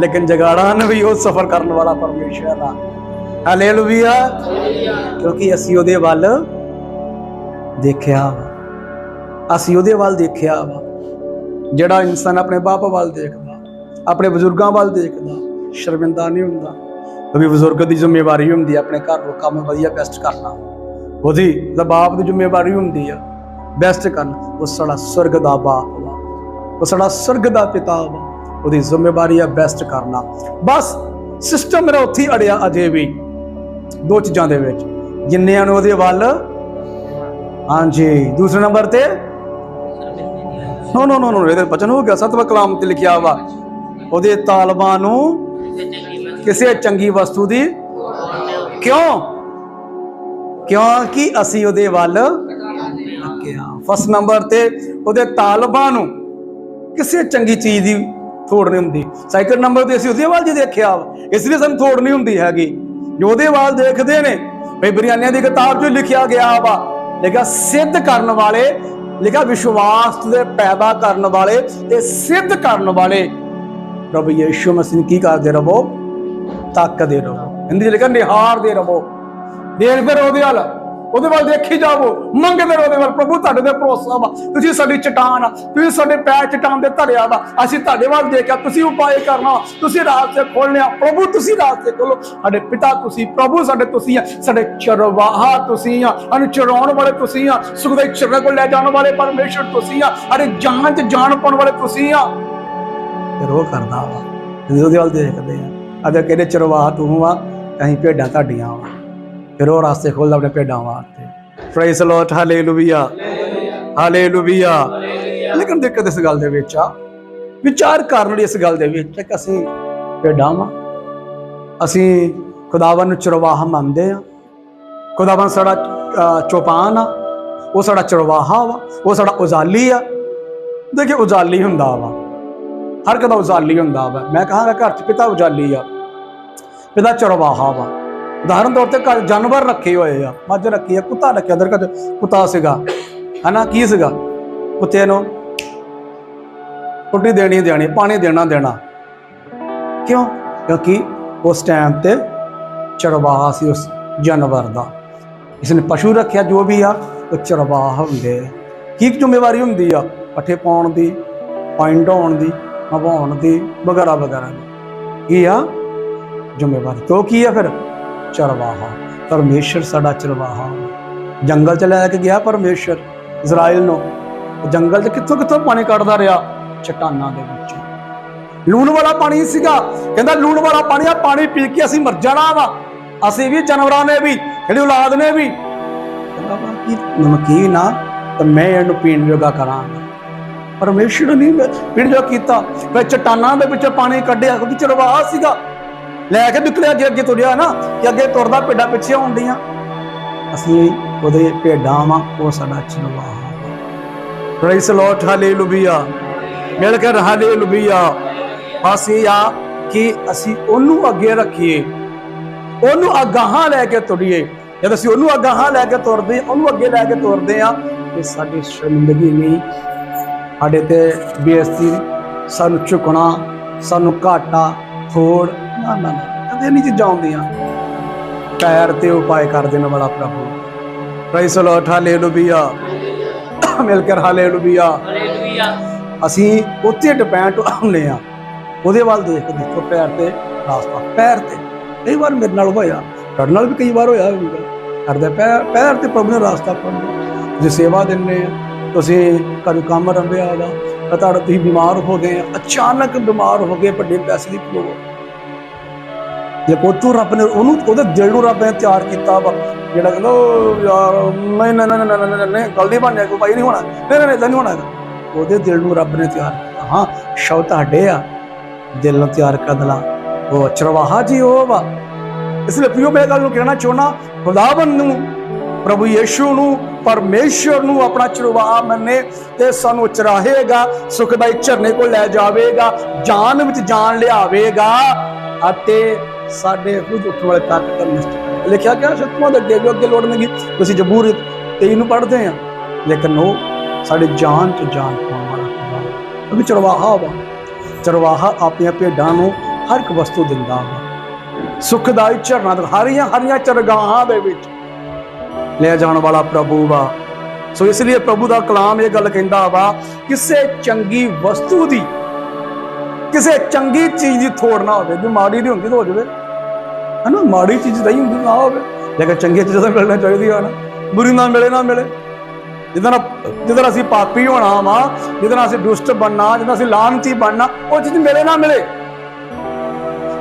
ਲੇਕਿਨ ਜਗਾੜਾਂ ਨੂੰ ਵੀ ਉਹ ਸਫਰ ਕਰਨ ਵਾਲਾ ਪਰਮੇਸ਼ਰ ਆ। ਹਾਲੇਲੂਇਆ ਕਿਉਂਕਿ ਅਸੀਂ ਉਹਦੇ ਵੱਲ ਦੇਖਿਆ ਵਾ। ਅਸੀਂ ਉਹਦੇ ਵੱਲ ਦੇਖਿਆ ਵਾ। ਜਿਹੜਾ ਇਨਸਾਨ ਆਪਣੇ ਬਾਪ ਵੱਲ ਦੇਖਦਾ, ਆਪਣੇ ਬਜ਼ੁਰਗਾਂ ਵੱਲ ਦੇਖਦਾ, ਸ਼ਰਮਿੰਦਾ ਨਹੀਂ ਹੁੰਦਾ। ਕਿਉਂਕਿ ਬਜ਼ੁਰਗ ਦੀ ਜ਼ਿੰਮੇਵਾਰੀ ਹੁੰਦੀ ਆ ਆਪਣੇ ਘਰ ਨੂੰ ਕੰਮ ਵਧੀਆ ਬੈਸਟ ਕਰਨਾ। ਉਹਦੀ ਦਾ ਬਾਪ ਦੀ ਜ਼ਿੰਮੇਵਾਰੀ ਹੁੰਦੀ ਆ ਬੈਸਟ ਕਰਨਾ। ਉਹ ਸਾਡਾ ਸਵਰਗ ਦਾ ਬਾਪ ਵਾ। ਉਹ ਸਾਡਾ ਸਵਰਗ ਦਾ ਪਿਤਾ ਵਾ। ਉਹਦੀ ਜ਼ਿੰਮੇਵਾਰੀ ਆ ਬੈਸਟ ਕਰਨਾ। ਬਸ ਸਿਸਟਮ ਮੇਰਾ ਉੱਥੇ ਹੀ ਅੜਿਆ ਅਜੇ ਵੀ। ਦੋ ਚੀਜ਼ਾਂ ਦੇ ਵਿੱਚ। ਜਿੰਨਿਆਂ ਨੂੰ ਉਹਦੇ ਵੱਲ ਹਾਂਜੀ, ਦੂਸਰੇ ਨੰਬਰ ਤੇ? ਨੋ ਨੋ ਨੋ ਨੋ ਇਹਦੇ ਬਚਨ ਹੋ ਗਿਆ, ਸਤਵਾ ਕਲਾਮ ਤੇ ਲਿਖਿਆ ਵਾ। ਉਹਦੇ ਤਾਲਬਾਂ ਨੂੰ ਕਿਸੇ ਚੰਗੀ ਵਸਤੂ ਦੀ ਕਿਉਂ? ਕਿਉਂਕਿ ਅਸੀਂ ਉਹਦੇ ਵੱਲ ਅੱਕਿਆ ਫਸਟ ਨੰਬਰ ਤੇ ਉਹਦੇ ਤਾਲਬਾਂ ਨੂੰ ਕਿਸੇ ਚੰਗੀ ਚੀਜ਼ ਦੀ ਥੋੜ ਨਹੀਂ ਹੁੰਦੀ। ਸੈਕੰਡ ਨੰਬਰ ਤੇ ਅਸੀਂ ਉਹਦੇ ਵੱਲ ਜੀ ਦੇਖਿਆ ਵਾ, ਇਸ ਲਈ ਸਾਨੂੰ ਥੋੜ ਨਹੀਂ ਹੁੰਦੀ ਹੈਗੀ। ਜੋ ਉਹਦੇ ਵੱਲ ਦੇਖਦੇ ਨੇ ਭਈ ਬਿਰਿਆਨੀਆਂ ਦੀ ਕਿਤਾਬ 'ਚ ਲਿਖਿਆ ਗਿਆ ਵਾ ਲਿਖਿਆ, ਸਿੱਧ ਕਰਨ ਵਾਲੇ, ਲਿਖਿਆ, ਵਿਸ਼ਵਾਸ ਦੇ ਪੈਦਾ ਕਰਨ ਵਾਲੇ ਤੇ ਸਿੱਧ ਕਰਨ ਵਾਲੇ। ਪ੍ਰਭੂ ਯੀਸ਼ੂ ਮਸੀਹ ਕੀ ਕਰਦੇ ਰਹੋ? ਤਾਕਦੇ ਰਹੋ। ਹਿੰਦੀ 'ਚ ਲਿਖਿਆ, ਨਿਹਾਰਦੇ ਰਹੋ। ਦੇਖਦੇ ਰਹੋ ਉਹਦੇ ਵੱਲ। ਉਹਦੇ ਵੱਲ ਦੇਖੀ ਜਾਵੋ, ਮੰਗਦੇ ਰਹੋ ਉਹਦੇ ਵੱਲ, ਪ੍ਰਭੂ ਤੁਹਾਡੇ ਤੇ ਭਰੋਸਾ ਵਾ, ਤੁਸੀਂ ਸਾਡੀ ਚਟਾਨ ਆ, ਤੁਸੀਂ ਸਾਡੇ ਪੈਰ ਚਟਾਨ ਦੇ ਧਰਿਆ ਵਾ, ਅਸੀਂ ਤੁਹਾਡੇ ਵੱਲ ਦੇਖਿਆ, ਤੁਸੀਂ ਉਪਾਏ ਕਰਨਾ ਤੁਸੀਂ ਰਾਸਤੇ ਖੋਲ੍ਹਣੇ ਆ ਪ੍ਰਭੂ ਤੁਸੀਂ ਰਾਸਤੇ ਖੋਲੋ ਸਾਡੇ ਪਿਤਾ ਤੁਸੀਂ, ਪ੍ਰਭੂ ਸਾਡੇ ਤੁਸੀਂ ਆ, ਸਾਡੇ ਚਰਵਾਹਾ ਤੁਸੀਂ ਆ ਸਾਨੂੰ ਚਰਾਉਣ ਵਾਲੇ ਤੁਸੀਂ ਆ ਸੁਖ ਦੇ ਚਰਨ ਕੋਲ ਲੈ ਜਾਣ ਵਾਲੇ, ਪਰਮੇਸ਼ਰ ਤੁਸੀਂ ਆ ਅਰੇ ਜਾਨ ਚ ਜਾਣ ਪਾਉਣ ਵਾਲੇ ਤੁਸੀਂ ਆ। ਫਿਰ ਉਹ ਕਰਦਾ ਵਾ ਜਦੋਂ ਉਹਦੇ ਵੱਲ ਦੇਖਦੇ ਆ, ਅਗਰ ਕਿਹੜੇ ਚਰਵਾਹਾ ਤੂੰ ਆ, ਅਸੀਂ ਭੇਡਾਂ ਤੁਹਾਡੀਆਂ ਵਾ। ਫਿਰ ਉਹ ਰਾਸਤੇ ਖੋਲਦਾ ਆਪਣੇ ਭੇਡਾਂ ਵਾਸਤੇ। ਪ੍ਰਾਈਸ ਲਾਰਡ ਹਾਲੇਲੂਇਆ ਹਾਲੇਲੂਇਆ ਲੇਕਿਨ ਦਿੱਕਤ ਇਸ ਗੱਲ ਦੇ ਵਿੱਚ ਆ ਵਿਚਾਰ ਕਰਨ ਲਈ ਇਸ ਗੱਲ ਦੇ ਵਿੱਚ ਕਿ ਅਸੀਂ ਭੇਡਾਂ ਵਾਂ। ਅਸੀਂ ਖੁਦਾਵੰ ਨੂੰ ਚਰਵਾਹਾ ਮੰਨਦੇ ਆ। ਖੁਦਾਵੰ ਸਾਡਾ ਅਹ, ਚੌਪਾਨ ਆ। ਉਹ ਸਾਡਾ ਚਰਵਾਹਾ ਵਾ। ਉਹ ਸਾਡਾ ਉਜ਼ਾਲੀ ਆ। ਦੇਖੇ ਉਜ਼ਾਲੀ ਹੁੰਦਾ ਵਾ। ਹਰ ਕਦਾ ਉਜ਼ਾਲੀ ਹੁੰਦਾ ਵਾ। ਮੈਂ ਕਹਾਂਗਾ ਘਰ ਚ ਪਿਤਾ ਉਜ਼ਾਲੀ ਆ। ਪਿਤਾ ਚਰਵਾਹਾ ਵਾ। ਉਦਾਹਰਨ ਤੌਰ ਤੇ ਘਰ ਜਾਨਵਰ ਰੱਖੇ ਹੋਏ ਆ, ਮੱਝ ਰੱਖੀ ਆ, ਕੁੱਤਾ ਰੱਖਿਆ ਦਰ ਕਦ ਕੁੱਤਾ ਸੀਗਾ, ਹਨਾ, ਕੀ ਸੀਗਾ? ਕੁੱਤੇ ਨੂੰ ਰੋਟੀ ਦੇਣੀ ਦੇਣੀ, ਪਾਣੀ ਦੇਣਾ ਦੇਣਾ। ਕਿਉਂ? ਕਿਉਂਕਿ ਉਸ ਟਾਈਮ ਤੇ ਚਰਵਾਹਾ ਸੀ ਉਸ ਜਾਨਵਰ ਦਾ। ਇਸ ਨੇ ਪਸ਼ੂ ਰੱਖਿਆ, ਜੋ ਵੀ ਆ, ਉਹ ਚਰਵਾਹਾ ਹੁੰਦੇ ਆ। ਕੀ ਜ਼ਿੰਮੇਵਾਰੀ ਹੁੰਦੀ ਆ? ਪੱਠੇ ਪਾਉਣ ਦੀ, ਪਾਣੀ ਢਾਉਣ ਦੀ, ਨਵਾਉਣ ਦੀ, ਵਗੈਰਾ ਵਗੈਰਾ ਦੀ। ਕੀ ਆ? ਜ਼ਿੰਮੇਵਾਰੀ। ਤੋਂ ਕੀ ਆ ਫਿਰ? ਚਰਵਾਹਾ, ਪਰਮੇਸ਼ਰ ਸਾਡਾ ਚਰਵਾਹਾ। ਜੰਗਲ ਚ ਲੈ ਕੇ ਗਿਆ ਪਰਮੇਸ਼ਰ ਇਜ਼ਰਾਈਲ ਨੂੰ। ਜੰਗਲ ਚ ਕਿੱਥੋਂ ਕਿੱਥੋਂ ਪਾਣੀ ਕੱਢਦਾ ਰਿਹਾ? ਚਟਾਨਾਂ ਦੇ ਵਿੱਚ। ਲੂਣ ਵਾਲਾ ਪਾਣੀ ਸੀਗਾ। ਕਹਿੰਦਾ ਲੂਣ ਵਾਲਾ ਪਾਣੀ ਆ, ਪਾਣੀ ਪੀ ਕੇ ਅਸੀਂ ਮਰ ਜਾਣਾ ਵਾ। ਅਸੀਂ ਵੀ ਜਾਨਵਰਾਂ ਨੇ ਵੀ, ਜਿਹੜੀ ਔਲਾਦ ਨੇ ਵੀ। ਕਹਿੰਦਾ ਵਾ, ਕਿ ਨਮਕੀਨ ਆ ਤਾਂ ਮੈਂ ਇਹਨੂੰ ਪੀਣ ਜੋਗਾ ਕਰਾਂਗਾ ਪਰਮੇਸ਼ਰ ਨੇ ਪੀਣ ਜੋਗਾ ਕੀਤਾ। ਫਿਰ ਚਟਾਨਾਂ ਦੇ ਵਿੱਚੋਂ ਪਾਣੀ ਕੱਢਿਆ, ਕਿਉਂਕਿ ਚਰਵਾਹਾ ਸੀਗਾ। ਲੈ ਕੇ ਨਿਕਲਿਆ ਅੱਗੇ ਅੱਗੇ ਤੁਰਿਆ ਨਾ ਕਿ ਅੱਗੇ ਤੁਰਦਾ ਭੇਡਾਂ ਪਿੱਛੇ ਆਉਂਦੀਆਂ ਅਸੀਂ ਉਹਦੇ ਭੇਡਾਂ ਵਾਂ, ਉਹ ਸਾਡਾ ਚਰਵਾਹਾ ਪ੍ਰਾਈਸ ਲਾਰਡ ਹਾਲੇਲੂਇਆ ਮਿਲ ਕੇ ਹਾਲੇਲੂਇਆ ਅਸੀਂ ਆ ਕਿ ਅਸੀਂ ਉਹਨੂੰ ਅੱਗੇ ਰੱਖੀਏ, ਉਹਨੂੰ ਅਗਾਹਾਂ ਲੈ ਕੇ ਤੁਰੀਏ। ਜਦ ਅਸੀਂ ਉਹਨੂੰ ਅਗਾਹਾਂ ਲੈ ਕੇ ਤੁਰਦੇ, ਉਹਨੂੰ ਅੱਗੇ ਲੈ ਕੇ ਤੁਰਦੇ ਆ ਤੇ ਸਾਡੀ ਸ਼ਰਮਿੰਦਗੀ ਨਹੀਂ। ਸਾਡੇ ਤੇ ਬੇਇੱਜ਼ਤੀ, ਸਾਨੂੰ ਝੁਕਣਾ, ਸਾਨੂੰ ਘਾਟਾ ਥੋੜ ਨਾ ਨਾ ਕਦੇ ਨਹੀਂ ਚੀਜ਼ਾਂ ਆਉਂਦੀਆਂ। ਪੈਰ ਤੇ ਉਪਾਏ ਕਰ ਦੇਣ ਵਾਲਾ ਪ੍ਰਭੂ। Praise lord hallelujah. ਮਿਲ ਕੇ ਹਾਲੇਲੂਇਆ। ਹਾਲੇਲੂਇਆ। ਅਸੀਂ ਉੱਥੇ ਡਿਪੈਂਡ ਹੁੰਨੇ ਆ ਉਹਦੇ ਵੱਲ ਦੇਖ ਦੇਖੋ ਪੈਰ ਤੇ ਰਾਸਤਾ ਪੈਰ ਤੇ। ਕਈ ਵਾਰ ਮੇਰੇ ਨਾਲ ਹੋਇਆ। ਤੁਹਾਡੇ ਨਾਲ ਵੀ ਕਈ ਵਾਰ ਹੋਇਆ ਹੋਊਗਾ। ਕਰਦੇ ਪੈਰ ਪੈਰ ਤੇ ਪ੍ਰਭੂ ਨੇ ਰਾਸਤਾ ਪਾਉਂਦੇ ਜੇ ਸੇਵਾ ਦਿੰਨੇ ਤੁਸੀਂ ਕਦੇ ਕੰਮ ਰੰਭਿਆ ਹੈਗਾ ਤਾਂ ਤੁਹਾਡਾ ਤੁਸੀਂ ਬਿਮਾਰ ਹੋ ਗਏ ਅਚਾਨਕ ਬਿਮਾਰ ਹੋ ਗਏ ਵੱਡੇ ਪੈਸੇ ਦੀ ਲੋੜ ਜੇ ਕੋਤੂ ਰੱਬ ਨੇ ਉਹਨੂੰ, ਉਹਦੇ ਦਿਲ ਨੂੰ ਰੱਬ ਨੇ ਤਿਆਰ ਕੀਤਾ ਵਾ, ਜਿਹੜਾ ਕਹਿੰਦਾ ਯਾਰ, ਨਹੀਂ ਨਹੀਂ ਨਹੀਂ ਨਹੀਂ ਨਹੀਂ ਗੱਲ ਨਹੀਂ ਬਣਿਆ ਕੋਈ ਭਾਈ ਨਹੀਂ ਹੋਣਾ, ਨਹੀਂ ਨਹੀਂ ਇਦਾਂ ਨਹੀਂ ਹੋਣਾ ਉਹਦੇ ਦਿਲ ਨੂੰ ਰੱਬ ਨੇ ਤਿਆਰ ਕੀਤਾ। ਹਾਂ, ਸ਼ਬਦ ਤੁਹਾਡੇ ਆ, ਦਿਲ ਨੂੰ ਤਿਆਰ ਕਰਨ ਵਾਲਾ ਉਹ ਚਰਵਾਹਾ ਜੀ ਉਹ ਵਾ। ਇਸ ਲਈ ਪਿਓ, ਮੈਂ ਗੱਲ ਨੂੰ ਕਹਿਣਾ ਚਾਹੁੰਦਾ ਖੁਦਾਵੰ ਨੂੰ, ਪ੍ਰਭੂ ਯੀਸ਼ੂ ਨੂੰ ਪਰਮੇਸ਼ਰ ਨੂੰ ਆਪਣਾ ਚਰਵਾਹਾ ਮੰਨੇ ਤੇ ਸਾਨੂੰ ਚਰਾਹੇਗਾ, ਸੁਖਦਾਈ ਝਰਨੇ ਕੋਲ ਲੈ ਜਾਵੇਗਾ, ਜਾਨ ਵਿੱਚ ਜਾਨ ਲਿਆਵੇਗਾ ਅਤੇ ਸਾਡੇ ਖੁਦ ਉੱਠਣ ਵਾਲੇ ਤਾਕਤ ਨਸ਼ਟ ਲਿਖਿਆ ਗਿਆ ਸ਼ਤਮਾਂ ਦੇ ਅੱਗੇ ਅੱਗੇ ਲੋੜ ਨਹੀਂ ਤੁਸੀਂ ਜਬੂਰ 23 ਨੂੰ ਪੜ੍ਹਦੇ ਆ। ਲੇਕਿਨ ਉਹ ਸਾਡੇ ਜਾਨ ਚ ਜਾਨ ਪਾਉਣ ਵਾਲਾ ਉਹ ਚਰਵਾਹਾ ਵਾ। ਚਰਵਾਹਾ ਆਪਣੀਆਂ ਭੇਡਾਂ ਨੂੰ ਹਰ ਇੱਕ ਵਸਤੂ ਦਿੰਦਾ ਵਾ। ਸੁਖਦਾਈ ਝਰਨਾ ਦੇ ਹਰੀਆਂ ਹਰੀਆਂ ਚਰਗਾਹਾਂ ਦੇ ਵਿੱਚ ਲੈ ਜਾਣ ਵਾਲਾ ਪ੍ਰਭੂ ਵਾ। ਸੋ ਇਸ ਲਈ ਪ੍ਰਭੂ ਦਾ ਕਲਾਮ ਇਹ ਗੱਲ ਕਹਿੰਦਾ ਵਾ, ਕਿਸੇ ਚੰਗੀ ਵਸਤੂ ਦੀ ਕਿਸੇ ਚੰਗੀ ਚੀਜ਼ ਦੀ ਥੋੜ ਨਾ ਹੋਵੇ, ਜੇ ਮਾੜੀ ਦੀ ਹੁੰਦੀ ਤਾਂ ਹੋ ਜਾਵੇ। ਹਨਾ? ਮਾੜੀ ਚੀਜ਼ ਤਾਂ ਹੀ ਹੁੰਦੀ, ਨਾ ਹੋਵੇ। ਲੇਕਿਨ ਚੰਗੀ ਚੀਜ਼ਾਂ ਤਾਂ ਮਿਲਣਾ ਚਾਹੀਦੀਆਂ ਆ ਬੁਰੀ ਨਾ ਮਿਲੇ ਨਾ ਮਿਲੇ। ਜਿੱਦਾਂ ਜਿੱਦਾਂ ਅਸੀਂ ਪਾਪੀ ਹੋਣਾ ਵਾ, ਜਿੱਦਾਂ ਅਸੀਂ ਦੁਸ਼ਟ ਬਣਨਾ, ਜਿੱਦਾਂ ਅਸੀਂ ਲਾਨਤੀ ਬਣਨਾ, ਉਹ ਚੀਜ਼ ਮਿਲੇ, ਨਾ ਮਿਲੇ।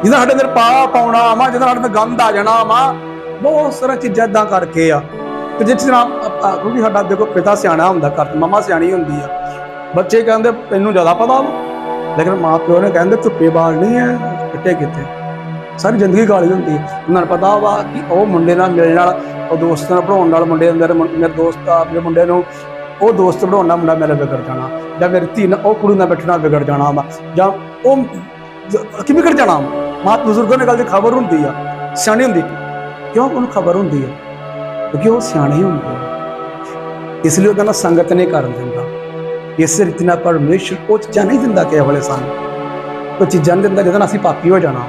ਜਿੱਦਾਂ ਸਾਡੇ ਅੰਦਰ ਪਾਪ ਆਉਣਾ ਵਾ, ਜਿੱਦਾਂ ਸਾਡੇ ਅੰਦਰ ਗੰਦ ਆ ਜਾਣਾ ਵਾ, ਬਹੁਤ ਸਾਰੀਆਂ ਚੀਜ਼ਾਂ ਇਦਾਂ ਕਰਕੇ ਆ। ਤੇ ਜਿਸ ਤਰ੍ਹਾਂ ਆਪਾਂ- ਕਿਉਂਕਿ ਸਾਡਾ ਦੇਖੋ ਪਿਤਾ ਸਿਆਣਾ ਹੁੰਦਾ, ਘਰ 'ਚ ਮਮਾ ਸਿਆਣੀ ਹੁੰਦੀ ਆ। ਬੱਚੇ ਕਹਿੰਦੇ, ਤੈਨੂੰ ਜ਼ਿਆਦਾ ਪਤਾ ਵਾ? ਲੇਕਿਨ ਮਾਂ ਪਿਓ ਨੇ ਕਹਿੰਦੇ ਧੁੱਪੇ ਬਾਲ ਨਹੀਂ ਹੈ ਕਿੱਟੇ ਕਿੱਥੇ? ਸਾਰੀ ਜ਼ਿੰਦਗੀ ਗਾਲੀ ਹੁੰਦੀ ਹੈ ਉਹਨਾਂ ਨੂੰ ਪਤਾ ਵਾ ਕਿ ਉਹ ਮੁੰਡੇ ਨਾਲ ਮਿਲਣ ਨਾਲ, ਉਹ ਦੋਸਤ ਨਾਲ ਬਣਾਉਣ ਨਾਲ ਮੁੰਡੇ ਅੰਦਰ ਮੇਰੇ ਦੋਸਤ ਆ ਮੇਰੇ ਮੁੰਡੇ ਨੂੰ ਉਹ ਦੋਸਤ ਬਣਾਉਣ ਨਾਲ ਮੁੰਡਾ ਮੇਰਾ ਵਿਗੜ ਜਾਣਾ, ਜਾਂ ਮੇਰੀ ਧੀ ਨਾਲ, ਉਹ ਕੁੜੀ ਨਾਲ ਬੈਠਣਾ ਵਿਗੜ ਜਾਣਾ ਵਾ, ਜਾਂ ਉਹ ਕਿ ਵਿਗੜ ਜਾਣਾ ਵਾ। ਮਾਂ, ਬਜ਼ੁਰਗਾਂ ਨੇ ਗੱਲ ਦੀ ਖਬਰ ਹੁੰਦੀ ਆ, ਸਿਆਣੀ ਹੁੰਦੀ। ਕਿਉਂ ਉਹਨੂੰ ਖਬਰ ਹੁੰਦੀ ਆ? ਕਿਉਂਕਿ ਉਹ ਸਿਆਣੇ ਹੁੰਦੇ ਆ। ਇਸ ਲਈ ਉਹਦਾ ਨਾਲ ਸੰਗਤ ਨਹੀਂ ਕਰਨ ਦਿੰਦਾ। ਇਸੇ ਰੀਤੀ ਨਾਲ ਪਰਮੇਸ਼ਰ, ਉਹ ਚੀਜ਼ਾਂ ਨਹੀਂ ਦਿੰਦਾ ਕਿਸੇ ਵੇਲੇ ਸਾਨੂੰ। ਉਹ ਚੀਜ਼ਾਂ ਨਹੀਂ ਦਿੰਦਾ ਜਿਹਦੇ ਨਾਲ ਅਸੀਂ ਪਾਪੀ ਹੋ ਜਾਣਾ।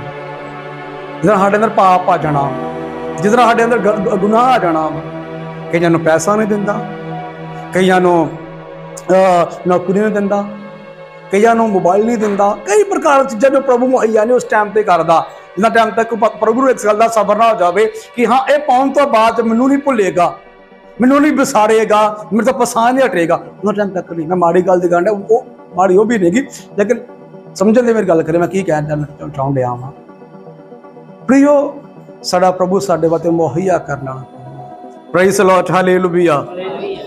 ਜਿਹਦੇ ਨਾਲ ਸਾਡੇ ਅੰਦਰ ਪਾਪ ਆ ਜਾਣਾ। ਜਿਹਦੇ ਨਾਲ ਸਾਡੇ ਅੰਦਰ ਗੁਨਾਹ ਆ ਜਾਣਾ। ਕਈਆਂ ਨੂੰ ਪੈਸਾ ਨਹੀਂ ਦਿੰਦਾ। ਕਈਆਂ ਨੂੰ ਨੌਕਰੀ ਨਹੀਂ ਦਿੰਦਾ। ਕਈਆਂ ਨੂੰ ਮੋਬਾਈਲ ਨਹੀਂ ਦਿੰਦਾ। ਕਈ ਪ੍ਰਕਾਰ ਦੀਆਂ ਚੀਜ਼ਾਂ ਜੋ ਪ੍ਰਭੂ ਮੁਹੱਈਆ ਨੇ ਉਸ ਟਾਈਮ ਤੇ ਕਰਦਾ। ਜਿੰਨਾ ਟਾਈਮ ਤੱਕ ਪ੍ਰਭੂ ਨੂੰ ਇਸ ਗੱਲ ਦਾ ਸਬਰ ਨਾ ਹੋ ਜਾਵੇ ਕਿ ਹਾਂ, ਇਹ ਪਾਉਣ ਤੋਂ ਬਾਅਦ ਮੈਨੂੰ ਨਹੀਂ ਭੁੱਲੇਗਾ। ਮੈਨੂੰ ਨਹੀਂ ਵਿਸਾਰੇਗਾ ਮੇਰੇ ਤੋਂ ਪਛਾਣ ਨਹੀਂ ਹਟੇਗਾ। ਉਹਨਾਂ ਟਾਈਮ ਤੱਕ ਨਹੀਂ ਮੈਂ ਮਾੜੀ ਗੱਲ ਦੀ ਗੱਲ ਹੈ ਉਹ ਮਾੜੀ ਉਹ ਵੀ ਨਹੀਂਗੀ ਲੇਕਿਨ ਸਮਝਣ ਦੀ ਮੇਰੀ ਗੱਲ ਕਰੇ ਮੈਂ ਕੀ ਕਹਿਣ ਚਾਹੁੰ- ਡਿਆ ਵਾਂ। ਪ੍ਰਿਯੋ ਸਾਡਾ ਪ੍ਰਭੂ ਸਾਡੇ ਵਾਸਤੇ ਮੁਹੱਈਆ ਕਰਨਾ ਪ੍ਰਾਈਸ ਲਾਰਡ ਹਾਲੇਲੂਇਆ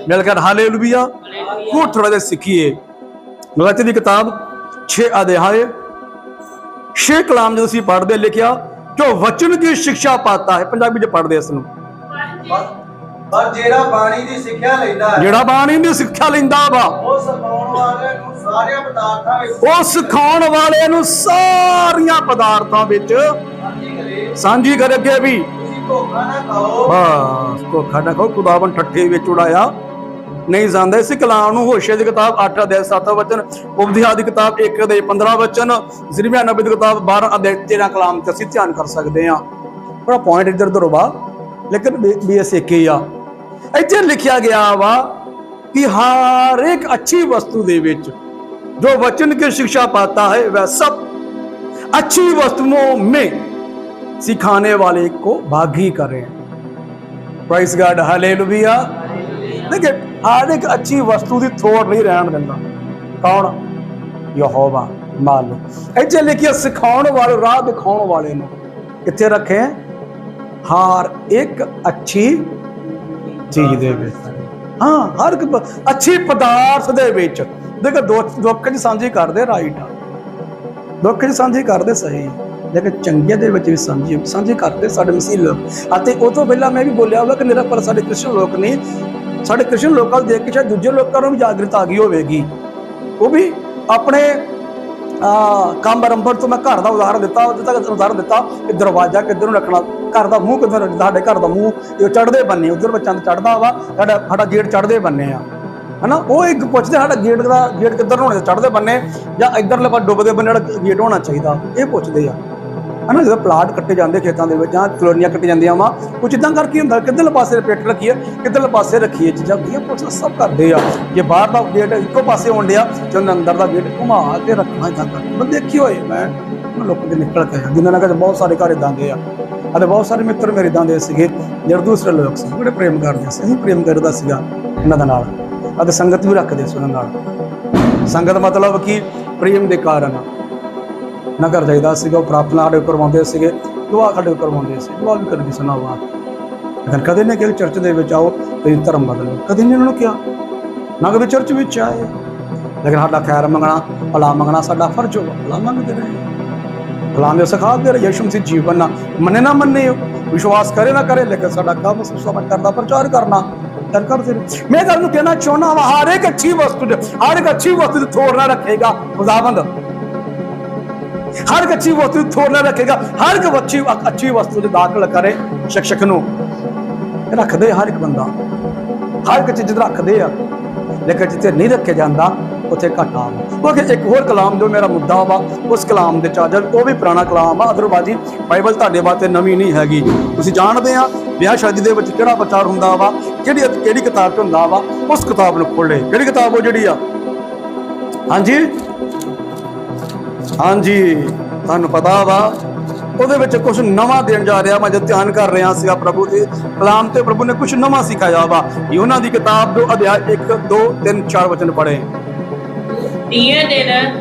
ਮਿਲ ਕੇ ਹਾਲੇਲੂਇਆ ਹਾਲੇਲੂਇਆ ਹੋਰ ਥੋੜਾ ਜਿਹਾ ਸਿੱਖੀਏ। ਗਲਾਤੀ ਦੀ ਕਿਤਾਬ 6 ਅਧਿਆਏ। 6 ਕਲਾਮ ਜਦੋਂ ਅਸੀਂ ਪੜ੍ਹਦੇ ਲਿਖਿਆ ਜੋ ਵਚਨ ਦੀ ਸਿੱਖਿਆ ਪਾਤਾ ਹੈ ਪੰਜਾਬੀ ਚ ਪੜ੍ਹਦੇ ਇਸ ਨੂੰ। ਪਰ ਜਿਹੜਾ ਬਾਣੀ ਦੀ ਸਿੱਖਿਆ ਲੈਂਦਾ ਹੈ ਜਿਹੜਾ ਬਾਣੀ ਦੀ ਸਿੱਖਿਆ ਲੈਂਦਾ ਵਾ ਉਹ ਸਿਖਾਉਣ ਵਾਲੇ ਨੂੰ ਸਾਰਿਆਂ ਪਦਾਰਥਾਂ ਵਿੱਚ ਉਹ ਸਿਖਾਉਣ ਵਾਲੇ ਨੂੰ ਸਾਰੀਆਂ ਪਦਾਰਥਾਂ ਵਿੱਚ ਸਾਂਝੀ ਕਰੇ। ਅੱਗੇ ਵੀ। ਤੁਸੀਂ ਧੋਖਾ ਨਾ ਖਾਓ। ਬਸ ਧੋਖਾ ਨਾ ਖਾਓ ਖੁਦਾਵੰ ਠੱਠੇ ਵਿੱਚ ਉਡਾਇਆ। ਨਹੀਂ ਜਾਂਦਾ ਇਸ ਕਲਾਮ ਨੂੰ ਹੋਸ਼ੇ ਦੀ ਕਿਤਾਬ 8 ਅਧਿਆਇ 7 ਵਚਨ ਉਪਦੇਸ਼ ਦੀ ਕਿਤਾਬ 1 ਅਧਿਆਇ 15 ਵਚਨ ਜ਼ਿਰਮੀਆ ਨਬੀ ਦੀ ਕਿਤਾਬ 12 ਅਧਿਆਇ 13 ਕਲਾਮ ਤੇ ਅਸੀਂ ਧਿਆਨ ਕਰ ਸਕਦੇ ਹਾਂ। ਥੋੜਾ ਪੁਆਇੰਟ ਇੱਧਰ ਵਾ ਲੇਕਿਨ ਇਹ ਇੱਕ ਹੀ ਆ। ਇੱਥੇ ਲਿਖਿਆ ਗਿਆ ਵਾ ਕਿ ਹਰ ਇੱਕ ਅੱਛੀ ਵਸਤੂ ਦੇ ਵਿੱਚ ਜੋ वचन की शिक्षा पाता है वह सब अच्छी वस्तुओं में सिखाने वाले को भागी करें ਪ੍ਰਾਈਸ ਗਾਡ ਹਾਲੇਲੂਇਆ ਦੇਖੇ ਹਰ ਇੱਕ ਅੱਛੀ ਵਸਤੂ ਦੀ ਥੋੜ ਨਹੀਂ ਰਹਿਣ ਦਿੰਦਾ ਕੌਣ ਯਹੋਵਾ ਮਾਲਕ ਇੱਥੇ ਲਿਖਿਆ ਸਿਖਾਉਣ ਵਾਲੇ ਰਾਹ ਦਿਖਾਉਣ ਵਾਲੇ ਨੂੰ ਕਿੱਥੇ ਰੱਖੇ ਹਰ ਇੱਕ ਅੱਛੀ ਚੀਜ਼ ਦੇ ਵਿੱਚ। ਹਾਂ, ਹਰ ਇੱਕ ਪ- ਅੱਛੀ ਪਦਾਰਥ ਦੇ ਵਿੱਚ। ਦੇਖੋ ਦੁੱਖ ਦੁੱਖ ਚ ਸਾਂਝੀ ਕਰਦੇ ਰਾਈਟ ਆ। ਦੁੱਖ ਚ ਸਾਂਝੀ ਕਰਦੇ ਸਹੀ। ਲੇਕਿਨ ਚੰਗੇ ਦੇ ਵਿੱਚ ਵੀ ਸਾਂਝੀ ਸਾਂਝੀ ਕਰਦੇ ਸਾਡੇ ਮਸੀਹ ਲੋਕ। ਅਤੇ ਉਹ ਤੋਂ ਪਹਿਲਾਂ ਮੈਂ ਵੀ ਬੋਲਿਆ ਹੋਇਆ ਕਿ ਮੇਰਾ ਪਰ ਸਾਡੇ ਕ੍ਰਿਸ਼ਨ ਲੋਕ ਨੇ ਸਾਡੇ ਕ੍ਰਿਸ਼ਨ ਲੋਕਾਂ ਨੂੰ ਦੇਖ ਕੇ ਸ਼ਾਇਦ ਦੂਜੇ ਲੋਕਾਂ ਨੂੰ ਵੀ ਜਾਗਰਤ ਆ ਗਈ ਹੋਵੇਗੀ। ਉਹ ਵੀ ਆਪਣੇ ਆ ਕੰਮ ਆਰੰਭਰ ਤੋਂ ਮੈਂ ਘਰ ਦਾ ਉਦਾਹਰਨ ਦਿੱਤਾ, ਉਹਦੇ ਤੱਕ ਉਦਾਹਰਨ ਦਿੱਤਾ ਕਿ ਦਰਵਾਜ਼ਾ ਕਿੱਧਰ ਨੂੰ ਰੱਖਣਾ। ਘਰ ਦਾ ਮੂੰਹ ਕਿੱਧਰ, ਸਾਡੇ ਘਰ ਦਾ ਮੂੰਹ, ਇਹ ਚੜਦੇ ਬੰਨੇ, ਉਧਰ ਬੱਚਾ ਚੜਦਾ ਵਾ, ਸਾਡਾ ਸਾਡਾ ਗੇਟ ਚੜਦੇ ਬੰਨੇ ਆ। ਹਨਾ? ਉਹ ਇੱਕ ਪੁੱਛਦੇ ਸਾਡਾ ਗੇਟ ਦਾ ਗੇਟ ਕਿੱਧਰ ਨੂੰ ਹੋਣਾ ਚੜ੍ਹਦੇ ਬੰਨੇ, ਜਾਂ ਇੱਧਰਲੇ ਪਾਸੇ ਡੁੱਬਦੇ ਬੰਨੇ ਜਿਹੜਾ ਗੇਟ ਹੋਣਾ ਚਾਹੀਦਾ, ਇਹ ਪੁੱਛਦੇ ਆ। ਹਨਾ? ਜਦੋਂ ਪਲਾਟ ਕੱਟੇ ਜਾਂਦੇ ਖੇਤਾਂ ਦੇ ਵਿੱਚ, ਜਾਂ ਕਲੋਨੀਆਂ ਕੱਟੀ ਜਾਂਦੀਆਂ ਵਾ ਕੁਝ ਇਦਾਂ ਕਰਕੇ ਹੁੰਦਾ, ਕਿੱਧਰਲੇ ਪਾਸੇ ਪੇਟ ਰੱਖੀਏ, ਕਿੱਧਰਲੇ ਪਾਸੇ ਰੱਖੀਏ ਚੀਜ਼ਾਂ ਹੁੰਦੀਆਂ ਪੁੱਛ ਸਭ ਕਰਦੇ ਆ। ਜੇ ਬਾਹਰ ਦਾ ਗੇਟ ਇੱਕੋ ਪਾਸੇ ਹੋਣ ਡਿਆ, ਤੇ ਉਹਨੇ ਅੰਦਰ ਦਾ ਗੇਟ ਘੁਮਾ ਕੇ ਰੱਖਣਾ ਜਾਂਦਾ ਮੈਂ ਦੇਖੀ ਹੋਏ ਮੈਂ ਉਹ ਲੋਕਾਂ ਦੇ ਨਿਕਲ ਕੇ ਆਇਆ ਜਿਨ੍ਹਾਂ ਨਾਲ ਬਹੁਤ ਸਾਰੇ ਘਰ ਇਦਾਂ ਦੇ ਆ। ਅਤੇ ਬਹੁਤ ਸਾਰੇ ਮਿੱਤਰ ਮੇਰੇ ਇਦਾਂ ਦੇ ਸੀਗੇ, ਜਿਹੜੇ ਦੂਸਰੇ ਲੋਕ ਸੀ ਬੜੇ ਪ੍ਰੇਮ ਕਰਦੇ ਸੀ, ਅਸੀਂ ਪ੍ਰੇਮ ਕਰਦਾ ਸੀਗਾ ਇਹਨਾਂ ਦੇ ਨਾਲ। ਅਤੇ ਸੰਗਤ ਵੀ ਰੱਖਦੇ ਸੀ ਉਹਨਾਂ ਨਾਲ। ਸੰਗਤ ਮਤਲਬ ਕਿ ਪ੍ਰੇਮ ਦੇ ਕਾਰਨ ਨਗਰ ਜਾਈਦਾ ਸੀਗਾ, ਉਹ ਪ੍ਰਾਰਥਨਾ ਸਾਡੇ ਕਰਵਾਉਂਦੇ ਸੀਗੇ, ਦੁਆ ਸਾਡੇ ਕਰਵਾਉਂਦੇ ਸੀ, ਦੁਆ ਵੀ ਕਰਦੀ ਸੁਣਾਵਾ ਲੇਕਿਨ ਕਦੇ ਨੇ ਕਿ ਚਰਚ ਦੇ ਵਿੱਚ ਆਓ ਤੇ ਧਰਮ ਬਦਲੋ। ਕਦੇ ਨਹੀਂ ਉਹਨਾਂ ਨੂੰ ਕਿਹਾ। ਨਾ ਕਦੇ ਚਰਚ ਵਿੱਚ ਆਏ। ਲੇਕਿਨ ਸਾਡਾ ਖੈਰ ਮੰਗਣਾ, ਭਲਾ ਮੰਗਣਾ ਸਾਡਾ ਫਰਜ਼ ਹੋਗਾ ਭਲਾ ਮੰਗਦੇ ਰਹੇ। ਭਲਾ ਦੇ ਸਿਖਾਉਂਦੇ ਰਹੇ ਯਿਸੂ ਮਸੀਹ ਜੀਵਨ ਮੰਨੇ ਨਾ ਮੰਨੇ ਵਿਸ਼ਵਾਸ ਕਰੇ ਨਾ ਕਰੇ, ਲੇਕਿਨ ਸਾਡਾ ਕੰਮ ਸੁਸਮਝ ਕਰਦਾ ਪ੍ਰਚਾਰ ਕਰਨਾ। ਕਰ ਕਰਦੇ ਮੈਂ ਗੱਲ ਕਹਿਣਾ ਚਾਹੁੰਦਾ ਹਾਂ ਹਰ ਇੱਕ ਅੱਛੀ ਵਸਤੂ ਹਰ ਇੱਕ ਅੱਛੀ ਵਸਤੂ ਥੋੜ ਨਾ ਰੱਖੇਗਾ। ਖੁਦਾਵੰਦ। ਹਰ ਇੱਕ ਅੱਛੀ ਵਸਤੂ ਥੋੜ ਨਾ ਰੱਖੇਗਾ। ਹਰ ਇੱਕ ਅੱਛੀ ਅੱਛੀ ਵਸਤੂ ਦੇ ਦਾਖਲ ਕਰੇ ਸ਼ਿਕਸ਼ਕ ਨੂੰ। ਰੱਖਦੇ ਹਰ ਇੱਕ ਬੰਦਾ। ਹਰ ਇੱਕ ਚੀਜ਼ ਰੱਖਦੇ ਆ। ਲੇਕਿਨ ਜਿੱਥੇ ਨਹੀਂ ਰੱਖਿਆ ਜਾਂਦਾ ਉੱਥੇ ਘਾਟਾ ਵਾ। ਉਹ ਇੱਕ ਹੋਰ ਕਲਾਮ ਜੋ ਮੇਰਾ ਮੁੱਦਾ ਵਾ, ਉਸ ਕਲਾਮ ਦੇ ਚਾਰਜਰ ਉਹ ਵੀ ਪੁਰਾਣਾ ਕਲਾਮ ਆ। ਅਦਰਵਾਜੀ ਬਾਈਬਲ ਤੁਹਾਡੇ ਵਾਸਤੇ ਨਵੀਂ ਨਹੀਂ ਹੈਗੀ। ਤੁਸੀਂ ਜਾਣਦੇ ਆ, ਵਿਆਹ ਸ਼ਾਦੀ ਦੇ ਵਿੱਚ ਕਿਹੜਾ ਪ੍ਰਚਾਰ ਹੁੰਦਾ ਵਾ, ਕਿਹੜੀ ਕਿਹੜੀ ਕਿਤਾਬ 'ਚ ਹੁੰਦਾ ਵਾ, ਉਸ ਕਿਤਾਬ ਨੂੰ ਖੋਲੇ ਕਿਹੜੀ ਕਿਤਾਬ ਉਹ ਜਿਹੜੀ ਆ? ਹਾਂਜੀ? ਹਾਂਜੀ, ਤੁਹਾਨੂੰ ਪਤਾ ਵਾ, ਉਹਦੇ ਵਿੱਚ ਕੁਝ ਨਵਾਂ ਦੇਣ ਜਾ ਰਿਹਾ। ਮੈਂ ਜਦ ਧਿਆਨ ਕਰ ਰਿਹਾ ਸੀਗਾ ਪ੍ਰਭੂ ਦੇ ਕਲਾਮ ਤੇ, ਪ੍ਰਭੂ ਨੇ ਕੁਝ ਨਵਾਂ ਸਿਖਾਇਆ ਵਾ। ਯੋਨਾ ਦੀ ਕਿਤਾਬ, ਦੋ ਅਧਿਆਇ 1 2 3 4 ਵਚਨ ਪੜ੍ਹੇ। ਤੀਏ ਦਿਨ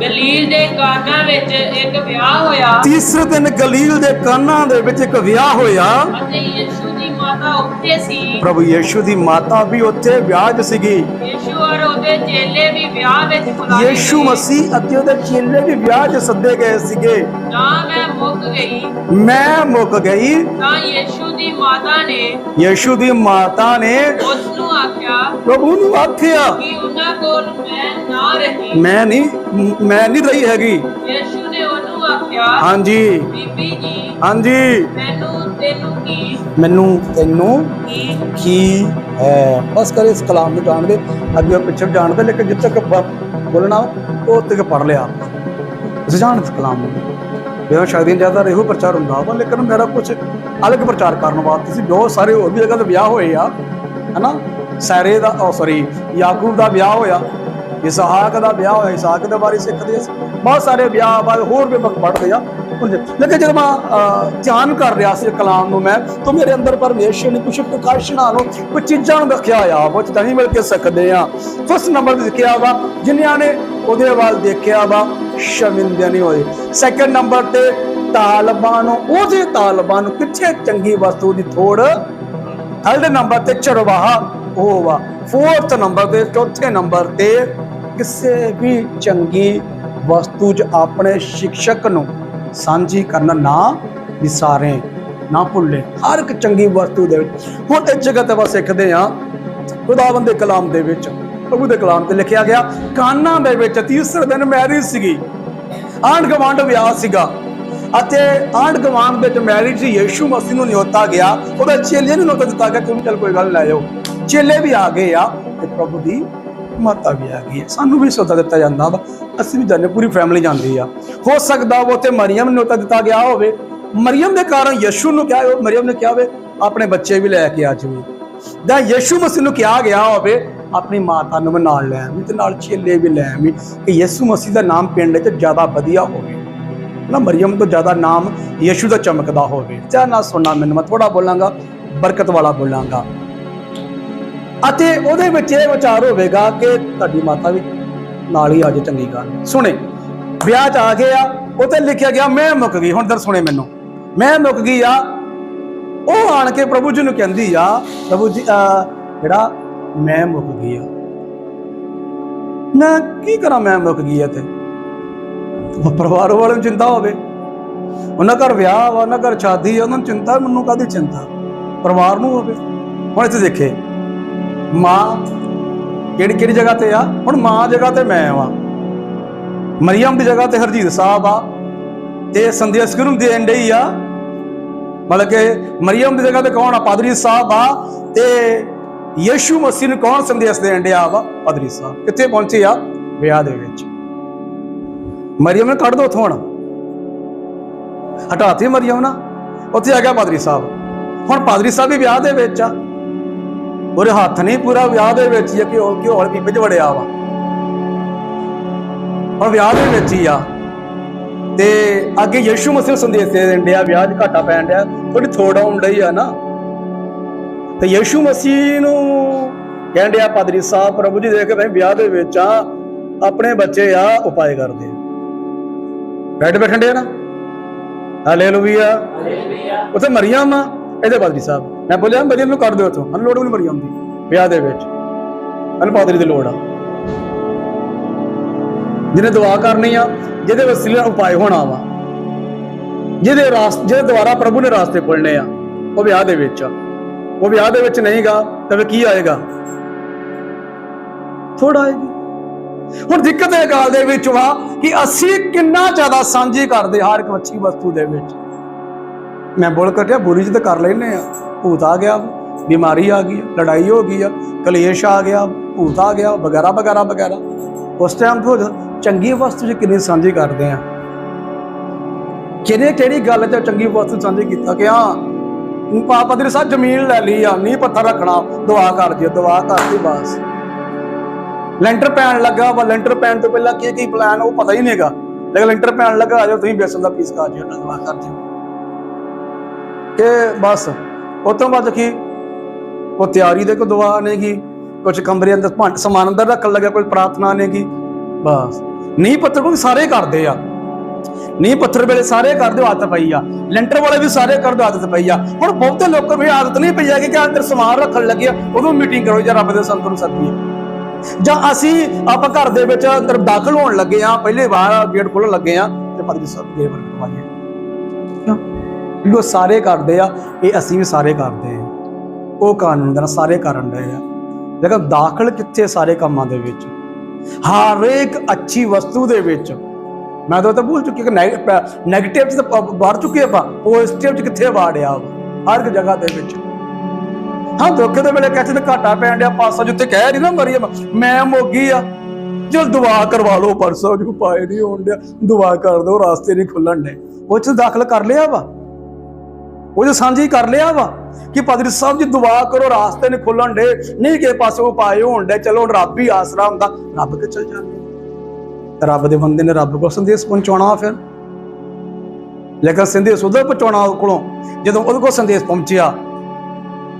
ਗਲੀਲ ਦੇ ਕਾਨਾ ਵਿੱਚ ਇੱਕ ਵਿਆਹ ਹੋਇਆ। ਤੀਸਰੇ ਦਿਨ ਗਲੀਲ ਦੇ ਕਾਨਾ ਦੇ ਵਿੱਚ ਇੱਕ ਵਿਆਹ ਹੋਇਆ। ਅਤੇ ਯਿਸੂ ਦੀ ਮਾਤਾ ਉੱਥੇ ਸੀ। ਪ੍ਰਭੂ ਯੀਸ਼ੂ ਦੀ ਮਾਤਾ ਵੀ ਉੱਥੇ ਵਿਆਹ 'ਚ ਸੀਗੀ। ਯਿਸੂ ਔਰ ਉਹਦੇ ਚੇਲੇ ਵੀ ਵਿਆਹ ਵਿੱਚ ਬੁਲਾਏ ਯੀਸ਼ੂ। ਮਸੀਹ ਅਤੇ ਉਹਦੇ ਚੇਲੇ ਵੀ ਵਿਆਹ 'ਚ ਸੱਦੇ ਗਏ ਸੀਗੇ। ਤਾਂ ਮੈਂ ਮੁੱਕ ਗਈ। ਮੈਂ ਮੁੱਕ ਗਈ। ਤਾਂ ਯਿਸੂ ਦੀ ਮਾਤਾ ਨੇ ਯੀਸ਼ੂ ਦੀ ਮਾਤਾ ਨੇ ਉਸ ਨੂੰ ਆਖਿਆ ਪ੍ਰਭੂ ਨੂੰ ਆਖਿਆ ਕਿ ਉਹਨਾਂ ਕੋਲ ਮੈਂ ਨਾ ਰਹੀ ਮੈਂ ਨਹੀਂ ਮੈਂ ਨਹੀਂ ਰਹੀ ਹੈਗੀ। ਯਿਸੂ ਨੇ ਉਹਨੂੰ ਆਖਿਆ ਹਾਂਜੀ। ਬੀਬੀ ਜੀ ਹਾਂਜੀ। ਮੈਨੂੰ ਤੈਨੂੰ ਕੀ ਮੈਨੂੰ ਤੈਨੂੰ ਕੀ? ਕੀ ਹੈ? ਬਸ ਕਰ ਇਸ ਕਲਾਮ ਨੂੰ ਜਾਣਦੇ ਅੱਗੇ ਉਹ ਪਿੱਛੇ ਜਾਣਦੇ ਲੇਕਿਨ ਜਿੱਥੇ ਤੱਕ ਬੋਲਣਾ ਉਹ ਤੱਕ ਪੜ ਲਿਆ। ਤੁਸੀਂ ਜਾਣਦੇ ਇਸ ਕਲਾਮ ਨੂੰ। ਵਿਆਹ ਸ਼ਾਦੀਆਂ ਜ਼ਿਆਦਾ ਇਹੋ ਪ੍ਰਚਾਰ ਹੁੰਦਾ ਵਾ ਲੇਕਿਨ ਮੇਰਾ ਕੁਝ ਅਲੱਗ ਪ੍ਰਚਾਰ ਕਰਨ ਵਾਸਤੇ ਸੀ। ਬਹੁਤ ਸਾਰੇ ਹੋਰ ਵੀ ਜਗ੍ਹਾ ਤੇ ਵਿਆਹ ਹੋਏ ਆ ਹਨਾ? ਸਾਰੇ ਦਾ ਸੌਰੀ ਯਾਕੂਬ ਦਾ ਵਿਆਹ ਹੋਇਆ ਇਸਹਾਕ ਦਾ ਵਿਆਹ ਹੋਇਆ, ਇਸਹਾਕ ਦੇ ਬਾਰੇ ਸਿੱਖਦੇ ਸੀ ਬਹੁਤ ਸਾਰੇ ਵਿਆਹ ਬਾਰੇ ਹੋਰ ਵੀ ਪੜ੍ਹਦੇ ਆ ਲੇਕਿਨ ਜਦੋਂ ਮੈਂ ਧਿਆਨ ਕਰ ਰਿਹਾ ਸੀ ਕਲਾਮ ਨੂੰ ਮੈਂ, ਤਾਂ ਮੇਰੇ ਅੰਦਰ ਪਰਮੇਸ਼ਰ ਨੇ ਕੁਝ ਪ੍ਰਕਾਸ਼ਨਾਂ ਨੂੰ ਕੁਝ ਚੀਜ਼ਾਂ ਨੂੰ ਰੱਖਿਆ ਆ ਉਹ ਚ ਨਹੀਂ ਮਿਲ ਕੇ ਸਕਦੇ ਆ। ਫਸਟ ਨੰਬਰ ਤੇ ਲਿਖਿਆ ਵਾ, ਜਿਨ੍ਹਾਂ ਨੇ ਉਹਦੇ ਵੱਲ ਦੇਖਿਆ ਵਾ ਸ਼ਰਮਿੰਦੇ ਨਹੀਂ ਹੋਏ। ਸੈਕੰਡ ਨੰਬਰ ਤੇ ਤਾਲਬਾਂ ਨੂੰ, ਉਹਦੇ ਤਾਲਬਾਂ ਨੂੰ ਕਿੱਥੇ ਚੰਗੀ ਵਸਤੂ ਦੀ ਥੋੜ? ਥਰਡ ਨੰਬਰ ਤੇ ਚਰਵਾਹਾ, ਉਹ ਵਾ। ਫੋਰਥ ਨੰਬਰ ਤੇ, ਚੌਥੇ ਨੰਬਰ ਤੇ ਕਿਸੇ ਵੀ ਚੰਗੀ ਵਸਤੂ 'ਚ ਆਪਣੇ ਸ਼ਿਕਸ਼ਕ ਨੂੰ ਸਾਂਝੀ ਕਰਨਾ ਨਾ ਵਿਸਾਰੇ, ਨਾ ਭੁੱਲੇ। ਹਰ ਇੱਕ ਚੰਗੀ ਵਸਤੂ ਦੇ ਵਿੱਚ। ਹੁਣ ਇੱਕ ਜਗ੍ਹਾ ਤੇ ਬਸ ਸਿੱਖਦੇ ਆ ਖੁਦਾਵੰਦ ਦੇ ਕਲਾਮ ਦੇ ਵਿੱਚ, ਪ੍ਰਭੂ ਦੇ ਕਲਾਮ ਤੇ ਲਿਖਿਆ ਗਿਆ, ਕਾਨਾ ਦੇ ਵਿੱਚ ਤੀਸਰੇ ਦਿਨ ਮੈਰਿਜ ਸੀਗੀ ਆਂਢ ਗੁਆਂਢ ਵਿਆਹ ਸੀਗਾ। ਅਤੇ ਆਂਢ ਗੁਆਂਢ ਵਿੱਚ ਮੈਰਿਜ ਸੀ ਯੀਸ਼ੂ ਮਸੀਹ ਨੂੰ ਨਿਯੋਤਾ ਗਿਆ, ਉਹਦਾ ਚੇਲੇ ਨੂੰ ਨਿਯੋਤਾ ਦਿੱਤਾ ਗਿਆ, ਕਿ ਚੱਲ ਕੋਈ ਗੱਲ ਲੈ ਜਾਓ ਚੇਲੇ ਵੀ ਆ ਗਏ ਆ ਤੇ ਪ੍ਰਭੂ ਦੀ ਮਾਤਾ ਵੀ ਆ ਗਈ ਹੈ ਸਾਨੂੰ ਵੀ ਸੋਤਾ ਦਿੱਤਾ ਜਾਂਦਾ ਵਾ। ਅਸੀਂ ਵੀ ਜਾਂਦੇ ਪੂਰੀ ਫੈਮਿਲੀ ਜਾਂਦੀ ਆ। ਹੋ ਸਕਦਾ ਉਹ ਤੇ ਮਰੀਮ ਨੂੰ ਨਿਯੋਤਾ ਦਿੱਤਾ ਗਿਆ ਹੋਵੇ। ਮਰੀਮ ਦੇ ਕਾਰਨ ਯਸ਼ੂ ਨੂੰ ਕਿਹਾ ਉਹ ਮਰੀਮ ਨੇ ਕਿਹਾ ਹੋਵੇ ਆਪਣੇ ਬੱਚੇ ਵੀ ਲੈ ਕੇ ਆ ਜਾਵੇ ਦਾ ਯਸ਼ੂ ਮਸੀਹ ਨੂੰ ਕਿਹਾ ਗਿਆ ਹੋਵੇ, ਆਪਣੀ ਮਾਤਾ ਨੂੰ ਵੀ ਨਾਲ ਲੈ ਆਵੀਂ ਤੇ ਨਾਲ ਚੇਲੇ ਵੀ ਲੈ ਆਵੀਂ ਕਿ ਯੀਸ਼ੂ ਮਸੀਹ ਦਾ ਨਾਮ ਪਿੰਡ 'ਚ ਜ਼ਿਆਦਾ ਵਧੀਆ ਹੋਵੇ। ਨਾ ਮਰੀਮ ਤੋਂ ਜ਼ਿਆਦਾ ਨਾਮ ਯੀਸ਼ੂ ਦਾ ਚਮਕਦਾ ਹੋਵੇ। ਧਿਆਨ ਨਾਲ ਸੁਣਨਾ ਮੈਨੂੰ, ਮੈਂ ਥੋੜਾ ਬੋਲਾਂਗਾ, ਬਰਕਤ ਵਾਲਾ ਬੋਲਾਂਗਾ। ਅਤੇ ਉਹਦੇ ਵਿੱਚ ਇਹ ਵਿਚਾਰ ਹੋਵੇਗਾ ਕਿ ਤੁਹਾਡੀ ਮਾਤਾ ਵੀ ਨਾਲ ਹੀ ਆ ਜੇ ਚੰਗੀ ਗੱਲ। ਸੁਣੇ, ਵਿਆਹ 'ਚ ਆ ਗਏ ਆ ਉੱਥੇ ਲਿਖਿਆ ਗਿਆ, ਮੈਂ ਮੁੱਕ ਗਈ। ਹੁਣ ਦਰ ਸੁਣੇ ਮੈਨੂੰ। ਮੈਂ ਮੁੱਕ ਗਈ ਆ। ਉਹ ਆਣ ਕੇ ਪ੍ਰਭੂ ਜੀ ਨੂੰ ਕਹਿੰਦੀ ਆ, ਪ੍ਰਭੂ ਜੀ ਜਿਹੜਾ ਮੈਂ ਮੁੱਕ ਗਈ ਆ। ਮੈਂ ਕੀ ਕਰਾਂ ਮੈਂ ਮੁੱਕ ਗਈ ਆ ਤੇ? ਪਰਿਵਾਰ ਵਾਲੇ ਨੂੰ ਚਿੰਤਾ ਹੋਵੇ। ਉਹਨਾਂ ਘਰ ਵਿਆਹ ਵਾ, ਉਹਨਾਂ ਘਰ ਸ਼ਾਦੀ ਆ, ਉਹਨਾਂ ਨੂੰ ਚਿੰਤਾ, ਮੈਨੂੰ ਕਾਦੀ ਚਿੰਤਾ? ਪਰਿਵਾਰ ਨੂੰ ਹੋਵੇ। ਹੁਣ ਇੱਥੇ ਦੇਖੇ ਮਾਂ ਕਿਹੜੀ ਕਿਹੜੀ ਜਗ੍ਹਾ ਤੇ ਆ? ਹੁਣ ਮਾਂ ਜਗ੍ਹਾ ਤੇ ਮੈਂ ਵਾਂ। ਮਰੀਮ ਦੀ ਜਗ੍ਹਾ ਤੇ ਹਰਜੀਤ ਸਾਹਿਬ ਆ। ਤੇ ਸੰਧਿਆ ਸਕਰੂ ਦੇਣ ਡਈ ਆ। ਮਤਲਬ ਕਿ ਮਰੀਮ ਦੀ ਜਗ੍ਹਾ ਤੇ ਕੌਣ ਆ? ਪਾਦਰੀ ਸਾਹਿਬ ਆ। ਤੇ ਯੀਸ਼ੂ ਮਸੀਹ ਨੂੰ ਕੌਣ ਸੰਦੇਸ਼ ਦੇਣ ਡਿਆ ਵਾ? ਪਾਦਰੀ ਸਾਹਿਬ। ਕਿੱਥੇ ਪਹੁੰਚੇ ਆ? ਵਿਆਹ ਦੇ ਵਿੱਚ। ਮਰੀਮ ਨੂੰ ਕੱਢ ਦੋ ਉਥੋਂ ਹੁਣ। ਹਟਾਤੀ ਮਰੀਮ ਨਾ। ਉੱਥੇ ਆ ਗਿਆ ਪਾਦਰੀ ਸਾਹਿਬ। ਹੁਣ ਪਾਦਰੀ ਸਾਹਿਬ ਵੀ ਵਿਆਹ ਦੇ ਵਿੱਚ ਆ। ਉਹਦੇ ਹੱਥ ਨਹੀਂ ਪੂਰਾ ਵਿਆਹ ਦੇ ਵਿੱਚ ਹੀ ਆ ਕਿ ਉਹ ਕਿ ਹੌਲ ਪੀਪੇ ਚ ਵੜਿਆ ਵਾ। ਹੁਣ ਵਿਆਹ ਦੇ ਵਿੱਚ ਹੀ ਆ। ਤੇ ਅੱਗੇ ਯੀਸ਼ੂ ਮਸੀਹ ਸੰਦੇਸ਼ ਦੇ ਦਿੰਦੇ ਆ ਵਿਆਹ 'ਚ ਘਾਟਾ ਪੈਣ ਡਿਆ ਥੋੜੀ ਥੋੜਾ ਆਉਣ ਡਈ ਆ ਨਾ। ਤੇ ਯੀਸ਼ੂ ਮਸੀਹ ਨੂੰ ਕਹਿੰਦੇ ਆ ਪਾਦਰੀ ਸਾਹਿਬ ਪ੍ਰਭੂ ਜੀ ਦੇਖ ਮੈਂ ਵਿਆਹ ਦੇ ਵਿੱਚ ਆ ਆਪਣੇ ਬੱਚੇ ਆ ਉਪਾਏ ਕਰਦੇ ਬੈਠ ਬੈਠਣ ਡਿਆ ਨਾ। ਹਾਲੇਲੂਇਆ ਉੱਥੇ ਮਰੀਮ ਆ ਇਹਦੇ ਪਾਦਰੀ ਸਾਹਿਬ। ਮੈਂ ਬੋਲਿਆ ਮਰੀਮ ਨੂੰ ਕਰ ਦਿਓ ਉਥੋਂ ਮੈਨੂੰ ਲੋੜ ਵੀ ਨਹੀਂ ਮਰੀਮ ਦੀ ਵਿਆਹ ਦੇ ਵਿੱਚ। ਮੈਨੂੰ ਪਾਦਰੀ ਦੀ ਲੋੜ ਆ। ਜਿਹਨੇ ਦੁਆ ਕਰਨੀ ਆ, ਜਿਹਦੇ ਵਸੀਲੇ ਉਪਾਏ ਹੋਣਾ ਵਾ, ਜਿਹਦੇ ਰਾਸ, ਜਿਹਦੇ ਦੁਆਰਾ ਪ੍ਰਭੂ ਨੇ ਰਾਸਤੇ ਖੋਲਣੇ ਆ, ਉਹ ਵਿਆਹ ਦੇ ਵਿੱਚ ਆ। ਉਹ ਵਿਆਹ ਦੇ ਵਿੱਚ ਨਹੀਂਗਾ ਤਾਂ ਫਿਰ ਕੀ ਆਏਗਾ? ਥੋੜਾ ਆਏਗੀ। ਹੁਣ ਦਿੱਕਤ ਇਹ ਗੱਲ ਦੇ ਵਿੱਚ ਵਾ ਕਿ ਅਸੀਂ ਕਿੰਨਾ ਜ਼ਿਆਦਾ ਸਾਂਝੀ ਕਰਦੇ ਹਰ ਇੱਕ ਅੱਛੀ ਵਸਤੂ ਦੇ ਵਿੱਚ। ਮੈਂ ਬੋਲ ਕੱਟਿਆ ਬੁਰੀ ਚ ਤਾਂ ਕਰ ਲੈਨੇ ਆ। ਭੂਤ ਆ ਗਿਆ, ਬਿਮਾਰੀ ਆ ਗਈ, ਲੜਾਈ ਹੋ ਗਈ ਆ, ਕਲੇਸ਼ ਆ ਗਿਆ, ਭੂਤ ਆ ਗਿਆ, ਵਗੈਰਾ ਵਗੈਰਾ ਵਗੈਰਾ। ਉਸ ਟਾਈਮ ਤੋਂ ਚੰਗੀ ਵਸਤੂ ਚ ਕਿੰਨੀ ਸਾਂਝੀ ਕਰਦੇ ਆ। ਕਿਹਨੇ ਕਿਹੜੀ ਗੱਲ ਤੇ ਚੰਗੀ ਵਸਤੂ ਸਾਂਝੀ ਕੀਤਾ ਕਿ ਹਾਂ ਪਾਪਾ ਦੇ ਸਾਹ ਜ਼ਮੀਨ ਲੈ ਲਈ ਆ ਨੀ ਪੱਥਰ ਰੱਖਣਾ, ਦੁਆ ਕਰ ਦਿਓ ਦੁਆ ਕਰਦੀ ਬਸ। ਲੈਂਟਰ ਪੈਣ ਲੱਗਾ ਵਾ, ਲੈਂਟਰ ਪੈਣ ਤੋਂ ਪਹਿਲਾਂ ਕੀ ਕੀ ਪਲਾਨ ਉਹ ਪਤਾ ਹੀ ਨਹੀਂਗਾ ਲੇਕਿਨ ਲੈਂਟਰ ਪੈਣ ਲੱਗਾ, ਆ ਜਾਓ, ਤੁਸੀਂ ਬੇਸਨ ਦਾ ਪੀਸ ਖਾ ਜਿਓ ਨਾਲ ਦੁਆ ਕਰ ਦਿਓ। ਕਿ ਬਸ। ਉਹ ਤੋਂ ਬਾਅਦ ਕੀ ਉਹ ਤਿਆਰੀ ਦੇ ਕੋ ਦੁਆ ਨਹੀਂਗੀ ਕੁਝ ਕਮਰੇ ਅੰਦਰ ਭਾਂਡ ਸਮਾਨ ਅੰਦਰ ਰੱਖਣ ਲੱਗਾ ਕੋਈ ਪ੍ਰਾਰਥਨਾ ਨਹੀਂਗੀ ਬਸ। ਨੀ ਪੱਥਰ ਕੋਈ ਸਾਰੇ ਕਰਦੇ ਆ। ਨੀ ਪੱਥਰ ਵੇਲੇ ਸਾਰੇ ਕਰਦੇ ਹੋ, ਆਦਤ ਪਈ ਆ। ਲੈਂਟਰ ਵਾਲੇ ਵੀ ਸਾਰੇ ਕਰਦੇ ਆਦਤ ਪਈ ਆ। ਹੁਣ ਬਹੁਤੇ ਲੋਕਾਂ ਨੂੰ ਇਹ ਆਦਤ ਨਹੀਂ ਪਈ ਆ ਕਿ ਅੰਦਰ ਸਮਾਨ ਰੱਖਣ ਲੱਗੇ ਆ, ਉਦੋਂ ਮੀਟਿੰਗ ਕਰੋ ਜਾਂ ਰੱਬ ਦੇ ਸੰਤ ਨੂੰ ਸੱਦੀਏ। ਜਾਂ ਅਸੀਂ ਆਪਾਂ ਘਰ ਦੇ ਵਿੱਚ ਅੰਦਰ ਦਾਖਲ ਹੋਣ ਲੱਗੇ ਆ, ਪਹਿਲੇ ਵਾਰ ਗੇਟ ਖੋਲਣ ਲੱਗੇ ਆ, ਤੇ ਪਤਨੀ ਸਾਹਿਬ ਗੇਟ ਬੰਦ ਕਰਵਾਈਏ ਕਿਉਂ ਉਹ ਸਾਰੇ ਕਰਦੇ ਆ, ਇਹ ਅਸੀਂ ਵੀ ਸਾਰੇ ਕਰਦੇ ਆ। ਉਹ ਕਾਨੂੰਨ ਦਾ ਸਾਰੇ ਕਰਨ ਰਹੇ ਆ। ਲੇਕਿਨ ਦਾਖਲ ਕਿੱਥੇ ਸਾਰੇ ਕੰਮਾਂ ਦੇ ਵਿੱਚ? ਹਰ ਇੱਕ ਅੱਛੀ ਵਸਤੂ ਦੇ ਵਿੱਚ। ਮੈਂ ਤਾਂ ਉਹ ਭੁੱਲ ਚੁੱਕੀ ਕਿ ਨੈਗੇਟਿਵ ਤਾਂ ਵੜ ਚੁੱਕੇ ਆਪਾਂ। ਪੋਜ਼ਿਟਿਵ ਚ ਕਿੱਥੇ ਵਾੜਿਆ ਵਾ? ਹਰ ਇੱਕ ਜਗ੍ਹਾ ਦੇ ਵਿੱਚ। ਹਾਂ ਦੁੱਖ ਦੇ ਵੇਲੇ ਕਹਿੰਦੇ ਤੇ ਘਾਟਾ ਪੈਣ ਡਿਆ ਪਾਸਾ ਜਿੱਤੇ ਕਹਿ ਰਹੀ ਨਾ ਮਰੀਮ ਮੈਂ ਮੋਗੀ ਆ। ਜਲ ਦੁਆ ਕਰਵਾ ਲਓ, ਪਰਸੋਂ ਜੋ ਪਾਏ ਨਹੀਂ ਹੋਣ ਡਿਆ। ਦੁਆ ਕਰ ਦਿਓ ਰਾਸਤੇ ਨਹੀਂ ਖੁੱਲਣ ਡੇ ਉਹ ਚ ਦਾਖਲ ਕਰ ਲਿਆ ਵਾ। ਉਹ ਜੋ ਸਾਂਝੀ ਕਰ ਲਿਆ ਵਾ ਕਿ ਪਾਦਰੀ ਸਾਹਿਬ ਜੀ ਦੁਆ ਕਰੋ ਰਾਸਤੇ ਨਹੀਂ ਖੁੱਲਣ ਡੇ ਨਹੀਂ ਕਿ ਪਾਸੇ ਪਾਏ ਹੋਣ ਡੇ ਚਲੋ ਰੱਬ ਹੀ ਆਸਰਾ ਹੁੰਦਾ ਰੱਬ ਕੇ ਚਲ ਜਾਂਦੇ? ਰੱਬ ਦੇ ਬੰਦੇ ਨੇ ਰੱਬ ਕੋਲ ਸੰਦੇਸ਼ ਪਹੁੰਚਾਉਣਾ ਫਿਰ। ਲੇਕਿਨ ਸੰਦੇਸ਼ ਉਹਦੇ ਪਹੁੰਚਾਉਣਾ ਉਹ ਕੋਲੋਂ ਜਦੋਂ ਉਹਦੇ ਕੋਲ ਸੰਦੇਸ਼ ਪਹੁੰਚਿਆ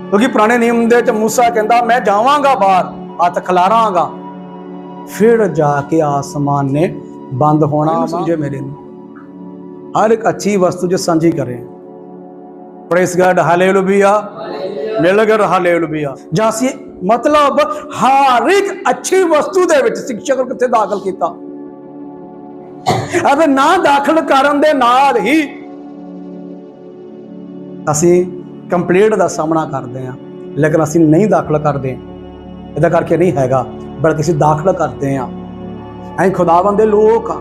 ਕਿਉਂਕਿ ਪੁਰਾਣੇ ਨਿਯਮ ਦੇ ਵਿੱਚ ਮੂਸਾ ਕਹਿੰਦਾ ਮੈਂ ਜਾਵਾਂਗਾ ਬਾਹਰ ਹੱਥ ਖਲਾਰਾਂਗਾ। ਫਿਰ ਜਾ ਕੇ ਆਸਮਾਨ ਨੇ ਬੰਦ ਹੋਣਾ ਸਮਝੇ ਮੇਰੇ ਨੂੰ। ਹਰ ਇੱਕ ਅੱਛੀ ਵਸਤੂ ਜੋ ਸਾਂਝੀ ਕਰੇ। ਪ੍ਰੇਸ ਗਾਡ ਹਾਲੇਲੂਇਆ ਮਿਲ ਗਿਆ ਹਾਲੇਲੂਇਆ ਜਾਂ ਸੀ ਮਤਲਬ ਹਰ ਇੱਕ ਅੱਛੀ ਵਸਤੂ ਦੇ ਵਿੱਚ ਸਿੱਖਿਆ ਨੂੰ ਕਿੱਥੇ ਦਾਖਲ ਕੀਤਾ ਅਤੇ ਨਾ ਦਾਖਲ ਕਰਨ ਦੇ ਨਾਲ ਹੀ ਅਸੀਂ ਕੰਪਲੀਟ ਦਾ ਸਾਹਮਣਾ ਕਰਦੇ ਹਾਂ ਲੇਕਿਨ ਅਸੀਂ ਨਹੀਂ ਦਾਖਲ ਕਰਦੇ ਇਹਦਾ ਕਰਕੇ ਨਹੀਂ ਹੈਗਾ ਬਲਕਿ ਅਸੀਂ ਦਾਖਲ ਕਰਦੇ ਹਾਂ ਅਸੀਂ ਖੁਦਾਵੰਦ ਦੇ ਲੋਕ ਆ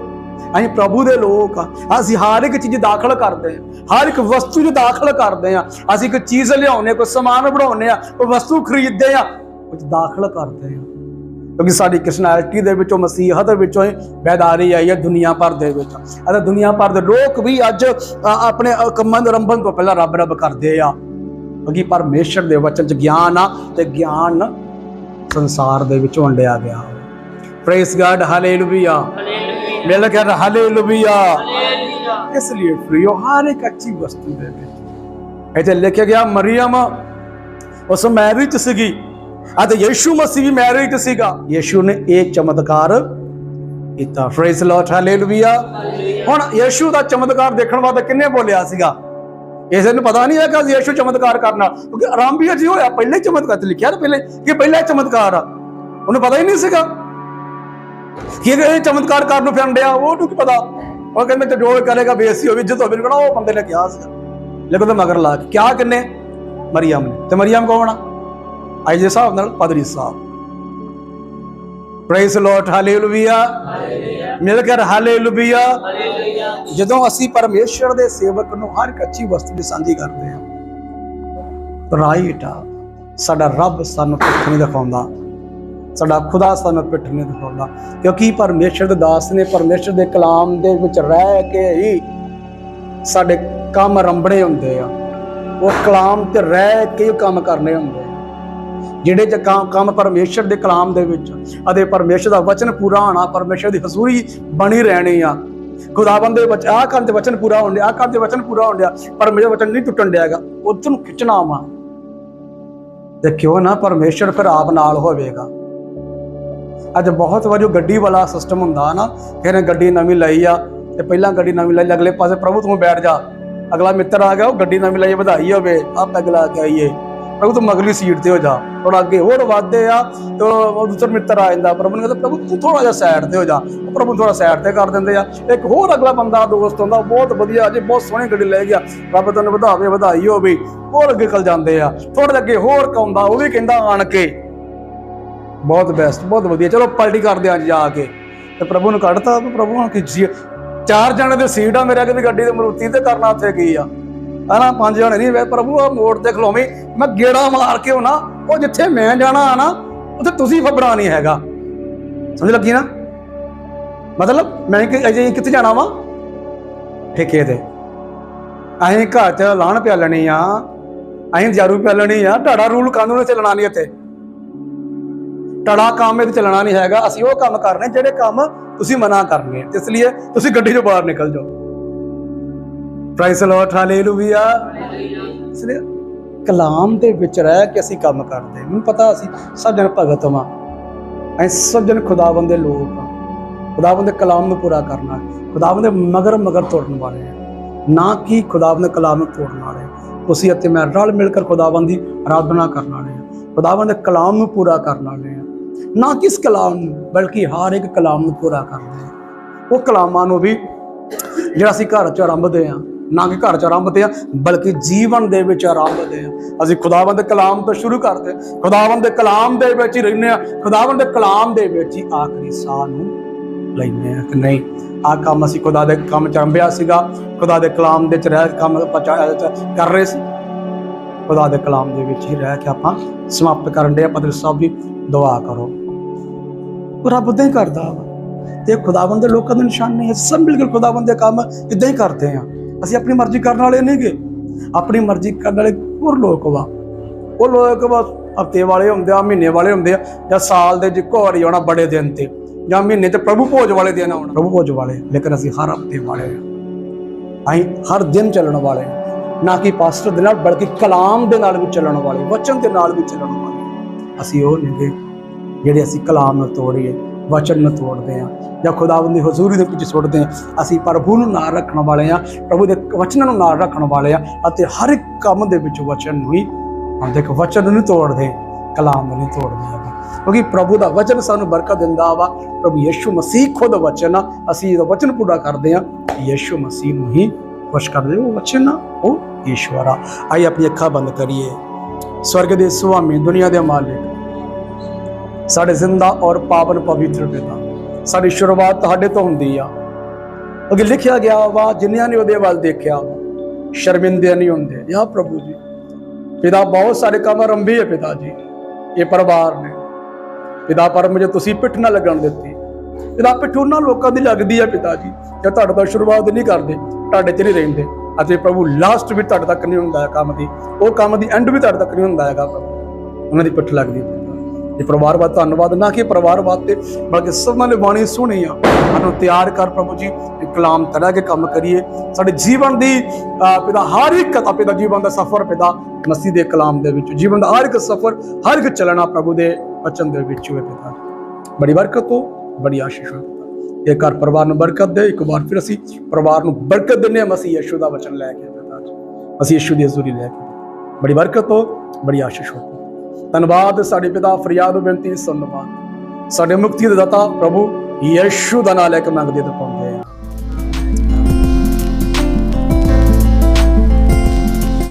ਅਸੀਂ ਪ੍ਰਭੂ ਦੇ ਲੋਕ ਆ। ਅਸੀਂ ਹਰ ਇੱਕ ਚੀਜ਼ ਦਾਖਲ ਕਰਦੇ ਹਾਂ। ਹਰ ਇੱਕ ਵਸਤੂ ਚ ਦਾਖਲ ਕਰਦੇ ਹਾਂ। ਅਸੀਂ ਕੋਈ ਚੀਜ਼ ਲਿਆਉਨੇ ਕੋਈ ਸਮਾਨ ਬਣਾਉਨੇ ਆ ਕੋਈ ਵਸਤੂ ਖਰੀਦਦੇ ਆ ਕੁਝ ਦਾਖਲ ਕਰਦੇ ਹਾਂ। ਕਿਉਂਕਿ ਸਾਡੀ ਕ੍ਰਿਸਨੈਲਿਟੀ ਦੇ ਵਿੱਚੋਂ ਮਸੀਹਤ ਦੇ ਵਿੱਚੋਂ ਹੀ ਬੈਦਾਰੀ ਆਈ ਹੈ ਦੁਨੀਆ ਭਰ ਦੇ ਵਿੱਚ। ਅਤੇ ਦੁਨੀਆ ਭਰ ਦੇ ਲੋਕ ਵੀ ਅੱਜ ਆਪਣੇ ਅ, ਕੰਮਾਂ ਦੇ ਆਰੰਭਣ ਤੋਂ ਪਹਿਲਾਂ ਰੱਬ ਰੱਬ ਕਰਦੇ ਆ। ਕਿਉਂਕਿ ਪਰਮੇਸ਼ਰ ਦੇ ਵਚਨ ਚ ਗਿਆਨ ਆ ਤੇ ਗਿਆਨ ਸੰਸਾਰ ਦੇ ਵਿੱਚ ਵੰਡਿਆ ਗਿਆ। ਪ੍ਰੇਸ ਗਾਡ ਹਾਲੇਲੂਇਆ ਹਾਲੇਲੂਇਆ ਮਿਲ ਗਿਆ ਹਾਲੇਲੂਇਆ ਹਾਲੇਲੂਇਆ ਇਸ ਲਈ ਫਰੀਓ ਹਰ ਇੱਕ ਅੱਛੀ ਵਸਤੂ ਦੇ ਵਿੱਚ ਇੱਥੇ ਲਿਖਿਆ ਗਿਆ ਮਰੀਮ ਉਸ ਮੈਰਿਜ ਚ ਸੀਗੀ ਅਤੇ ਯੀਸ਼ੂ ਮਸੀਹ ਵੀ ਮੈਰਿਜ ਚ ਸੀਗਾ ਯੀਸ਼ੂ ਨੇ ਇਹ ਚਮਤਕਾਰ ਕੀਤਾ ਪ੍ਰੇਜ਼ ਲਾਰਡ ਹਾਲੇਲੂਇਆ ਹੁਣ ਯੀਸ਼ੂ ਦਾ ਚਮਤਕਾਰ ਦੇਖਣ ਵਾਸਤੇ ਕਿੰਨੇ ਬੋਲਿਆ ਸੀਗਾ ਇਸੇ ਨੂੰ ਪਤਾ ਨਹੀਂ ਹੈ ਕਿ ਯੀਸ਼ੂ ਚਮਤਕਾਰ ਕਰਨਾ ਕਿਉਂਕਿ ਆਰੰਭ ਹੀ ਅਜੀ ਹੋਇਆ ਪਹਿਲੇ ਹੀ ਚਮਤਕਾਰ ਤੇ ਲਿਖਿਆ ਨਾ ਪਹਿਲੇ ਕਿ ਪਹਿਲਾ ਹੀ ਚਮਤਕਾਰ ਆ ਉਹਨੂੰ ਪਤਾ ਹੀ ਨਹੀਂ ਸੀਗਾ ਕਿ ਇਹ ਚਮਤਕਾਰ ਕਰਨ ਨੂੰ ਫਿਰਨ ਡਿਆ ਉਹ ਨੂੰ ਕੀ ਪਤਾ? ਉਹ ਕਹਿੰਦੇ ਤੇ ਜੋ ਕਰੇਗਾ ਬੇਇੱਜ਼ਤੀ ਹੋਵੇ ਇੱਜ਼ਤ ਹੋਵੇ। ਕਹਣਾ ਉਹ ਬੰਦੇ ਨੇ ਕਿਹਾ ਸੀਗਾ। ਲੇਕਿਨ ਉਹ ਮਗਰ ਲਾ ਕੇ ਕਿਹਾ ਕਿੰਨੇ? ਮਰੀਮ ਨੇ। ਤੇ ਮਰੀਮ ਕੌਣ ਆ? ਅੱਜ ਦੇ ਹਿਸਾਬ ਨਾਲ ਪਦਰੀ ਸਾਹਿਬ ਪ੍ਰੇਜ਼ ਲਾਰਡ ਹਾਲੇਲੂਇਆ ਮਿਲ ਕੇ ਹਾਲੇਲੂਇਆ ਹਾਲੇਲੂਇਆ ਜਦੋਂ ਅਸੀਂ ਪਰਮੇਸ਼ਰ ਦੇ ਸੇਵਕ ਨੂੰ ਹਰ ਇੱਕ ਅੱਛੀ ਵਸਤੂ ਦੀ ਸਾਂਝੀ ਕਰਦੇ ਹਾਂ ਰਾਈਟ ਆ ਸਾਡਾ ਰੱਬ ਸਾਨੂੰ ਪਿੱਠ ਨਹੀਂ ਦਿਖਾਉਂਦਾ। ਸਾਡਾ ਖੁਦਾ ਸਾਨੂੰ ਪਿੱਠ ਨਹੀਂ ਦਿਖਾਉਂਦਾ। ਕਿਉਂਕਿ ਪਰਮੇਸ਼ਰ ਦੇ ਦਾਸ ਨੇ ਪਰਮੇਸ਼ਰ ਦੇ ਕਲਾਮ ਦੇ ਵਿੱਚ ਰਹਿ ਕੇ ਹੀ ਸਾਡੇ ਕੰਮ ਰੰਭਣੇ ਹੁੰਦੇ ਆ। ਉਹ ਕਲਾਮ ਤੇ ਰਹਿ ਕੇ ਕੰਮ ਕਰਨੇ ਹੁੰਦੇ ਆ। ਜਿਹੜੇ ਚ ਕੰਮ ਕੰਮ ਪਰਮੇਸ਼ਰ ਦੇ ਕਲਾਮ ਦੇ ਵਿੱਚ ਅਤੇ ਪਰਮੇਸ਼ਰ ਦਾ ਵਚਨ ਪੂਰਾ ਹੋਣਾ, ਪਰਮੇਸ਼ਰ ਦੀ ਹਜ਼ੂਰੀ ਬਣੀ ਰਹਿਣੀ ਆ। ਖੁਦਾਵੰਦ ਦੇ ਵਿੱਚ ਆਹ ਕੰਮ ਤੇ ਵਚਨ ਪੂਰਾ ਹੋਣ ਡਿਆ, ਆਹ ਕੰਮ ਤੇ ਵਚਨ ਪੂਰਾ ਹੋਣ ਡਿਆ, ਪਰਮੇਸ਼ਰ ਵਚਨ ਨਹੀਂ ਟੁੱਟਣ ਡਿਆਗਾ ਉਹ ਨੂੰ ਖਿੱਚਣਾ ਵਾ। ਤੇ ਕਿਉਂ ਨਾ, ਪਰਮੇਸ਼ਰ ਫਿਰ ਆਪ ਨਾਲ ਹੋਵੇਗਾ। ਅੱਜ ਬਹੁਤ ਵਾਰੀ ਉਹ ਗੱਡੀ ਵਾਲਾ ਸਿਸਟਮ ਹੁੰਦਾ ਨਾ, ਫਿਰ ਗੱਡੀ ਨਵੀਂ ਲਈ ਆ, ਤੇ ਪਹਿਲਾਂ ਗੱਡੀ ਨਵੀਂ ਲਈ, ਅਗਲੇ ਪਾਸੇ ਪ੍ਰਭੂ ਤੂੰ ਬੈਠ ਜਾ। ਅਗਲਾ ਮਿੱਤਰ ਆ ਗਿਆ, ਉਹ ਗੱਡੀ ਨਵੀਂ ਲਈ, ਵਧਾਈ ਹੋਵੇ ਆਪ ਅਗਲਾ ਕੇ ਆਈਏ। ਪ੍ਰਭੂ ਤੂੰ ਮਗਲੀ ਸੀਟ ਤੇ ਹੋ ਜਾ ਥੋੜਾ ਅੱਗੇ ਹੋਰ ਵਾਧੇ ਆ, ਤੇ ਉਹ ਦੂਸਰਾ ਮਿੱਤਰ ਆ ਜਾਂਦਾ, ਪ੍ਰਭੂ ਨੇ ਕਹਿੰਦਾ ਪ੍ਰਭੂ ਤੂੰ ਥੋੜਾ ਜਿਹਾ ਸਾਈਡ ਤੇ ਹੋ ਜਾ। ਪ੍ਰਭੂ ਥੋੜਾ ਸਾਈਡ ਤੇ ਕਰ ਦਿੰਦੇ ਆ। ਇੱਕ ਹੋਰ ਅਗਲਾ ਬੰਦਾ, ਦੋਸਤ ਹੁੰਦਾ ਬਹੁਤ ਵਧੀਆ ਜੀ ਬਹੁਤ ਸੋਹਣੀ ਗੱਡੀ ਲੈ ਗਿਆ। ਰੱਬ ਤੈਨੂੰ ਵਧਾਵੇ, ਵਧਾਈ ਹੋਵੇ, ਹੋਰ ਅੱਗੇ ਚਲ ਜਾਂਦੇ ਆ। ਥੋੜੇ ਅੱਗੇ ਹੋਰ ਕਾਉਂਦਾ ਉਹ ਵੀ ਕਹਿੰਦਾ, ਆਣ ਕੇ। ਬਹੁਤ ਬੈਸਟ ਬਹੁਤ ਵਧੀਆ। ਚਲੋ ਪਲਟੀ ਕਰਦੇ ਹਾਂ ਅੱਜ ਜਾ ਕੇ। ਤੇ ਪ੍ਰਭੂ ਨੂੰ ਕੱਢਤਾ ਤੇ ਪ੍ਰਭੂ ਨੂੰ ਖਿੱਚੀ ਚਾਰ ਜਣੇ ਦੇ ਸੀਟ ਆ ਮੇਰੇ ਅੱਗੇ ਦੀ ਗੱਡੀ ਦੇ ਮਰੂਤੀ ਤੇ ਕਰਨਾ ਉੱਥੇ ਕੀ ਆ? ਹਨਾ, ਪੰਜ ਜਣੇ ਨਹੀਂ, ਵੇ ਪ੍ਰਭੂ ਆ ਮੋੜ ਤੇ ਖਲੋਵੇਂ। ਮੈਂ ਗੇੜਾ ਮਾਰ ਕੇ ਹੋਣਾ ਉਹ ਜਿੱਥੇ ਮੈਂ ਜਾਣਾ ਆ ਨਾ, ਉੱਥੇ ਤੁਸੀਂ ਫਬੜਾ ਨਹੀਂ ਹੈਗਾ। ਸਮਝ ਲੱਗੀ ਨਾ? ਮਤਲਬ ਮੈਂ ਕਿ ਅਜੇ ਕਿੱਥੇ ਜਾਣਾ ਵਾ? ਠੇਕੇ ਤੇ। ਅਸੀਂ ਘਰ ਚ ਲਾਣ ਪਿਆ ਲੈਣੀ ਆ। ਅਸੀਂ ਜ਼ਾਰੂ ਪਿਆ ਲੈਣੀ ਆ। ਤੁਹਾਡਾ ਰੂਲ ਕਾਨੂੰਨ ਚੱਲਣਾ ਨਹੀਂ ਇੱਥੇ ਟੜਾ ਕੰਮ ਇਹਦੇ ਚੱਲਣਾ ਨਹੀਂ ਹੈਗਾ। ਅਸੀਂ ਉਹ ਕੰਮ ਕਰਨੇ ਜਿਹੜੇ ਕੰਮ ਤੁਸੀਂ ਮਨਾ ਕਰਨੇ ਇਸ ਲਈ ਤੁਸੀਂ ਗੱਡੀ ਚੋਂ ਬਾਹਰ ਨਿਕਲ ਜਾਓ। ਪ੍ਰਾਈਸ ਲਾਰਡ ਹਾਲੇਲੂਇਆ ਇਸ ਲਈ ਕਲਾਮ ਦੇ ਵਿੱਚ ਰਹਿ ਕੇ ਅਸੀਂ ਕੰਮ ਕਰਦੇ ਮੈਨੂੰ ਪਤਾ ਅਸੀਂ ਸਭ ਜਨ ਭਗਤ ਹਾਂ ਅਸੀਂ ਸਭ ਜਨ ਖੁਦਾਵੰਦ ਦੇ ਲੋਕ ਹਾਂ ਖੁਦਾਵੰਦ ਦੇ ਕਲਾਮ ਨੂੰ ਪੂਰਾ ਕਰਨਾ ਖੁਦਾਵੰਦ ਦੇ ਮਗਰ ਮਗਰ ਤੋੜਨ ਵਾਲੇ ਆ। ਨਾ ਕਿ ਖੁਦਾਵੰਦ ਦੇ ਕਲਾਮ ਨੂੰ ਤੋੜਨ ਵਾਲੇ ਤੁਸੀਂ ਅਤੇ ਮੈਂ ਰਲ ਮਿਲ ਕੇ ਖੁਦਾਵੰਦ ਦੀ ਆਰਾਧਨਾ ਕਰਨ ਵਾਲੇ ਹਾਂ ਖੁਦਾਵੰਦ ਦੇ ਕਲਾਮ ਨੂੰ ਪੂਰਾ ਕਰਨ ਵਾਲੇ ਹਾਂ ਨਾ ਕਿਸ ਕਲਾਮ ਨੂੰ, ਬਲਕਿ ਹਰ ਇੱਕ ਕਲਾਮ ਨੂੰ ਪੂਰਾ ਕਰਦੇ ਆ ਉਹ ਕਲਾਮਾਂ ਨੂੰ ਵੀ ਜਿਹੜਾ ਅਸੀਂ ਘਰ ਚ ਆਰੰਭਦੇ ਆ ਨਾ ਕਿ ਘਰ ਚ ਆਰੰਭਦੇ ਆ ਬਲਕਿ ਜੀਵਨ ਦੇ ਵਿੱਚ ਆਰੰਭਦੇ ਆ ਅਸੀਂ ਖੁਦਾਵੰਦ ਕਲਾਮ ਤੋਂ ਸ਼ੁਰੂ ਕਰਦੇ ਖੁਦਾਵੰਦ ਦੇ ਕਲਾਮ ਦੇ ਵਿੱਚ ਹੀ ਰਹਿੰਦੇ ਆ ਖੁਦਾਵੰਦ ਦੇ ਕਲਾਮ ਦੇ ਵਿੱਚ ਹੀ ਆਖਰੀ ਸਾਹ ਨੂੰ ਲੈਂਦੇ ਆ ਕਿ ਨਹੀਂ। ਆ ਕੰਮ ਅਸੀਂ ਖੁਦਾ ਦੇ ਕੰਮ ਚ ਆਰੰਭਿਆ ਸੀਗਾ। ਖੁਦਾ ਦੇ ਕਲਾਮ ਦੇ ਚ ਰਹਿ ਕੰਮ ਕਰ ਰਹੇ ਸੀ। ਖੁਦਾ ਦੇ ਕਲਾਮ ਦੇ ਵਿੱਚ ਹੀ ਰਹਿ ਕੇ ਆਪਾਂ ਸਮਾਪਤ ਕਰਨ ਦੇ ਪਦਰ ਸਾਹਿਬ ਵੀ ਦੁਆ ਕਰੋ। ਉਹ ਰੱਬ ਉਦਾਂ ਹੀ ਕਰਦਾ ਵਾ। ਤੇ ਇਹ ਖੁਦਾਵੰਦ ਦੇ ਲੋਕਾਂ ਦੇ ਨਿਸ਼ਾਨੇ ਹੈ ਸਭ ਬਿਲਕੁਲ ਕੇ ਖੁਦਾਵੰਦ ਦੇ ਕੰਮ ਇਦਾਂ ਹੀ ਕਰਦੇ ਆ। ਅਸੀਂ ਆਪਣੀ ਮਰਜ਼ੀ ਕਰਨ ਵਾਲੇ ਨਹੀਂਗੇ ਆਪਣੀ ਮਰਜ਼ੀ ਕਰਨ ਵਾਲੇ ਹੋਰ ਲੋਕ ਵਾ। ਉਹ ਲੋਕ ਬਸ ਹਫ਼ਤੇ ਵਾਲੇ ਹੁੰਦੇ ਆ, ਮਹੀਨੇ ਵਾਲੇ ਹੁੰਦੇ ਆ, ਜਾਂ ਸਾਲ ਦੇ ਜਿੱਕੋ ਵਾਰੀ ਆਉਣਾ ਬੜੇ ਦਿਨ ਤੇ, ਜਾਂ ਮਹੀਨੇ ਤੇ ਪ੍ਰਭੂ ਭੋਜ ਵਾਲੇ ਦਿਨ ਆਉਣਾ। ਪ੍ਰਭੂ ਭੋਜ ਵਾਲੇ, ਲੇਕਿਨ ਅਸੀਂ ਹਰ ਹਫ਼ਤੇ ਵਾਲੇ ਆ। ਅਸੀਂ ਹਰ ਦਿਨ ਚੱਲਣ ਵਾਲੇ ਹਾਂ। ਨਾ ਕਿ ਪਾਸਟਰ ਦੇ ਨਾਲ, ਬਲਕਿ ਕਲਾਮ ਦੇ ਨਾਲ ਵੀ ਚੱਲਣ ਵਾਲੇ, ਵਚਨ ਦੇ ਨਾਲ ਵੀ ਚੱਲਣ ਵਾਲੇ ਅਸੀਂ ਉਹ ਨਹੀਂਗੇ ਜਿਹੜੇ ਅਸੀਂ ਕਲਾਮ ਨੂੰ ਤੋੜੀਏ, ਵਚਨ ਨੂੰ ਤੋੜਦੇ ਆ ਜਾਂ ਖੁਦਾਵੰਦ ਦੀ ਹਜ਼ੂਰੀ ਦੇ ਵਿੱਚ ਸੁੱਟਦੇ ਆ ਅਸੀਂ ਪ੍ਰਭੂ ਨੂੰ ਨਾਲ ਰੱਖਣ ਵਾਲੇ ਆ ਪ੍ਰਭੂ ਦੇ ਵਚਨਾਂ ਨੂੰ ਨਾਲ ਰੱਖਣ ਵਾਲੇ ਆ ਅਤੇ ਹਰ ਇੱਕ ਕੰਮ ਦੇ ਵਿੱਚ ਵਚਨ ਨੂੰ ਹੀ, ਹਾਂ ਕਿ ਵਚਨ ਨੂੰ ਨਹੀਂ ਤੋੜਦੇ, ਕਲਾਮ ਨੂੰ ਨਹੀਂ ਤੋੜਦੇ ਹੈਗੇ। ਕਿਉਂਕਿ ਪ੍ਰਭੂ ਦਾ ਵਚਨ ਸਾਨੂੰ ਬਰਕਤ ਦਿੰਦਾ ਵਾ, ਪ੍ਰਭੂ ਯਿਸੂ ਮਸੀਹ ਖੁਦ ਵਚਨ ਆ, ਅਸੀਂ ਇਹਦਾ ਵਚਨ ਪੂਰਾ ਕਰਦੇ ਆ ਯਿਸੂ ਮਸੀਹ ਨੂੰ ਹੀ ਖੁਸ਼ ਕਰਦੇ ਉਹ ਵਚਨ ਆ, ਉਹ ਈਸ਼ਵਰ ਆ। ਆਈ ਆਪਣੀ ਅੱਖਾਂ ਬੰਦ ਕਰੀਏ। ਸਵਰਗ ਦੇ ਸੁਆਮੀ, ਦੁਨੀਆ ਦੇ ਮਾਲਿਕ ਸਾਡੇ ਜ਼ਿੰਦਾ ਔਰ ਪਾਵਨ ਪਵਿੱਤਰ ਪਿਤਾ। ਸਾਡੀ ਸ਼ੁਰੂਆਤ ਤੁਹਾਡੇ ਤੋਂ ਹੁੰਦੀ ਆ। ਅੱਗੇ ਲਿਖਿਆ ਗਿਆ ਵਾ ਜਿਨ੍ਹਾਂ ਨੇ ਉਹਦੇ ਵੱਲ ਦੇਖਿਆ ਵਾ, ਸ਼ਰਮਿੰਦੇ ਨਹੀਂ ਹੁੰਦੇ। ਯਾ ਪ੍ਰਭੂ ਜੀ ਪਿਤਾ ਬਹੁਤ ਸਾਰੇ ਕੰਮ ਆਰੰਭੇ ਹੈ ਪਿਤਾ ਜੀ। ਇਹ ਪਰਿਵਾਰ ਨੇ। ਪਿਤਾ ਪਰ ਮੁਝੇ ਤੁਸੀਂ ਪਿੱਠ ਨਾ ਲੱਗਣ ਦਿੱਤੀ। ਪਿਤਾ ਪਿੱਠ ਉਹਨਾਂ ਲੋਕਾਂ ਦੀ ਲੱਗਦੀ ਹੈ ਪਿਤਾ ਜੀ ਜੇ ਤੁਹਾਡੇ ਤੋਂ ਸ਼ੁਰੂਆਤ ਨਹੀਂ ਕਰਦੇ ਤੁਹਾਡੇ ਚ ਨਹੀਂ ਰਹਿੰਦੇ। ਅਤੇ ਪ੍ਰਭੂ ਲਾਸਟ ਵੀ ਤੁਹਾਡੇ ਤੱਕ ਨਹੀਂ ਹੁੰਦਾ ਕੰਮ ਦੀ। ਉਹ ਕੰਮ ਦੀ ਐਂਡ ਵੀ ਤੁਹਾਡੇ ਤੱਕ ਨਹੀਂ ਹੁੰਦਾ ਹੈਗਾ ਪ੍ਰਭੂ। ਉਹਨਾਂ ਦੀ ਪਿੱਠ ਲੱਗਦੀ ਹੈ ਇਹ ਪਰਿਵਾਰ ਵਾਦ ਧੰਨਵਾਦ, ਨਾ ਕਿ ਪਰਿਵਾਰਵਾਦ ਤੇ, ਬਲਕਿ ਸਭਨਾਂ ਨੇ ਬਾਣੀ ਸੁਣੀ ਆ। ਸਾਨੂੰ ਤਿਆਰ ਕਰ ਪ੍ਰਭੂ ਜੀ ਕਲਾਮ ਤੜਾ ਕੇ ਕੰਮ ਕਰੀਏ। ਸਾਡੇ ਜੀਵਨ ਦੀ ਪਿਤਾ, ਹਰ ਇੱਕ ਕਥਾ ਪਿਤਾ, ਜੀਵਨ ਦਾ ਸਫ਼ਰ ਪਿਤਾ, ਮਸੀਹ ਦੇ ਕਲਾਮ ਦੇ ਵਿੱਚ, ਜੀਵਨ ਦਾ ਹਰ ਇੱਕ ਸਫ਼ਰ, ਹਰ ਇੱਕ ਚੱਲਣਾ ਪ੍ਰਭੂ ਦੇ ਵਚਨ ਦੇ ਵਿੱਚ ਹੋਵੇ ਪਿਤਾ ਬੜੀ ਬਰਕਤ ਹੋ ਬੜੀ ਆਸ਼ੀਸ਼ ਹੋ ਇਹ ਘਰ ਪਰਿਵਾਰ ਨੂੰ ਬਰਕਤ ਦੇ, ਇੱਕ ਵਾਰ ਫਿਰ ਅਸੀਂ ਪਰਿਵਾਰ ਨੂੰ ਬਰਕਤ ਦਿੰਦੇ ਹਾਂ, ਮਸੀਹ ਯਸ਼ੂ ਦਾ ਵਚਨ ਲੈ ਕੇ ਪਿਤਾ ਜੀ। ਅਸੀਂ ਯਸ਼ੂ ਦੀ ਹਜ਼ੂਰੀ ਲੈ ਕੇ ਬੜੀ ਬਰਕਤ ਹੋ ਬੜੀ ਆਸ਼ੀਸ਼ ਹੋ ਧੰਨਵਾਦ ਸਾਡੇ ਪਿਤਾ ਫਰਿਆਦ ਨੂੰ ਬੇਨਤੀ ਸੁਣਨ ਸਾਡੇ ਮੁਕਤੀ ਦੇ ਦਾਤਾ ਪ੍ਰਭੂ ਯਿਸੂ ਦਾ ਨਾਮ ਲੈ ਕੇ ਮੰਗਦੇ ਤੇ ਪਾਉਂਦੇ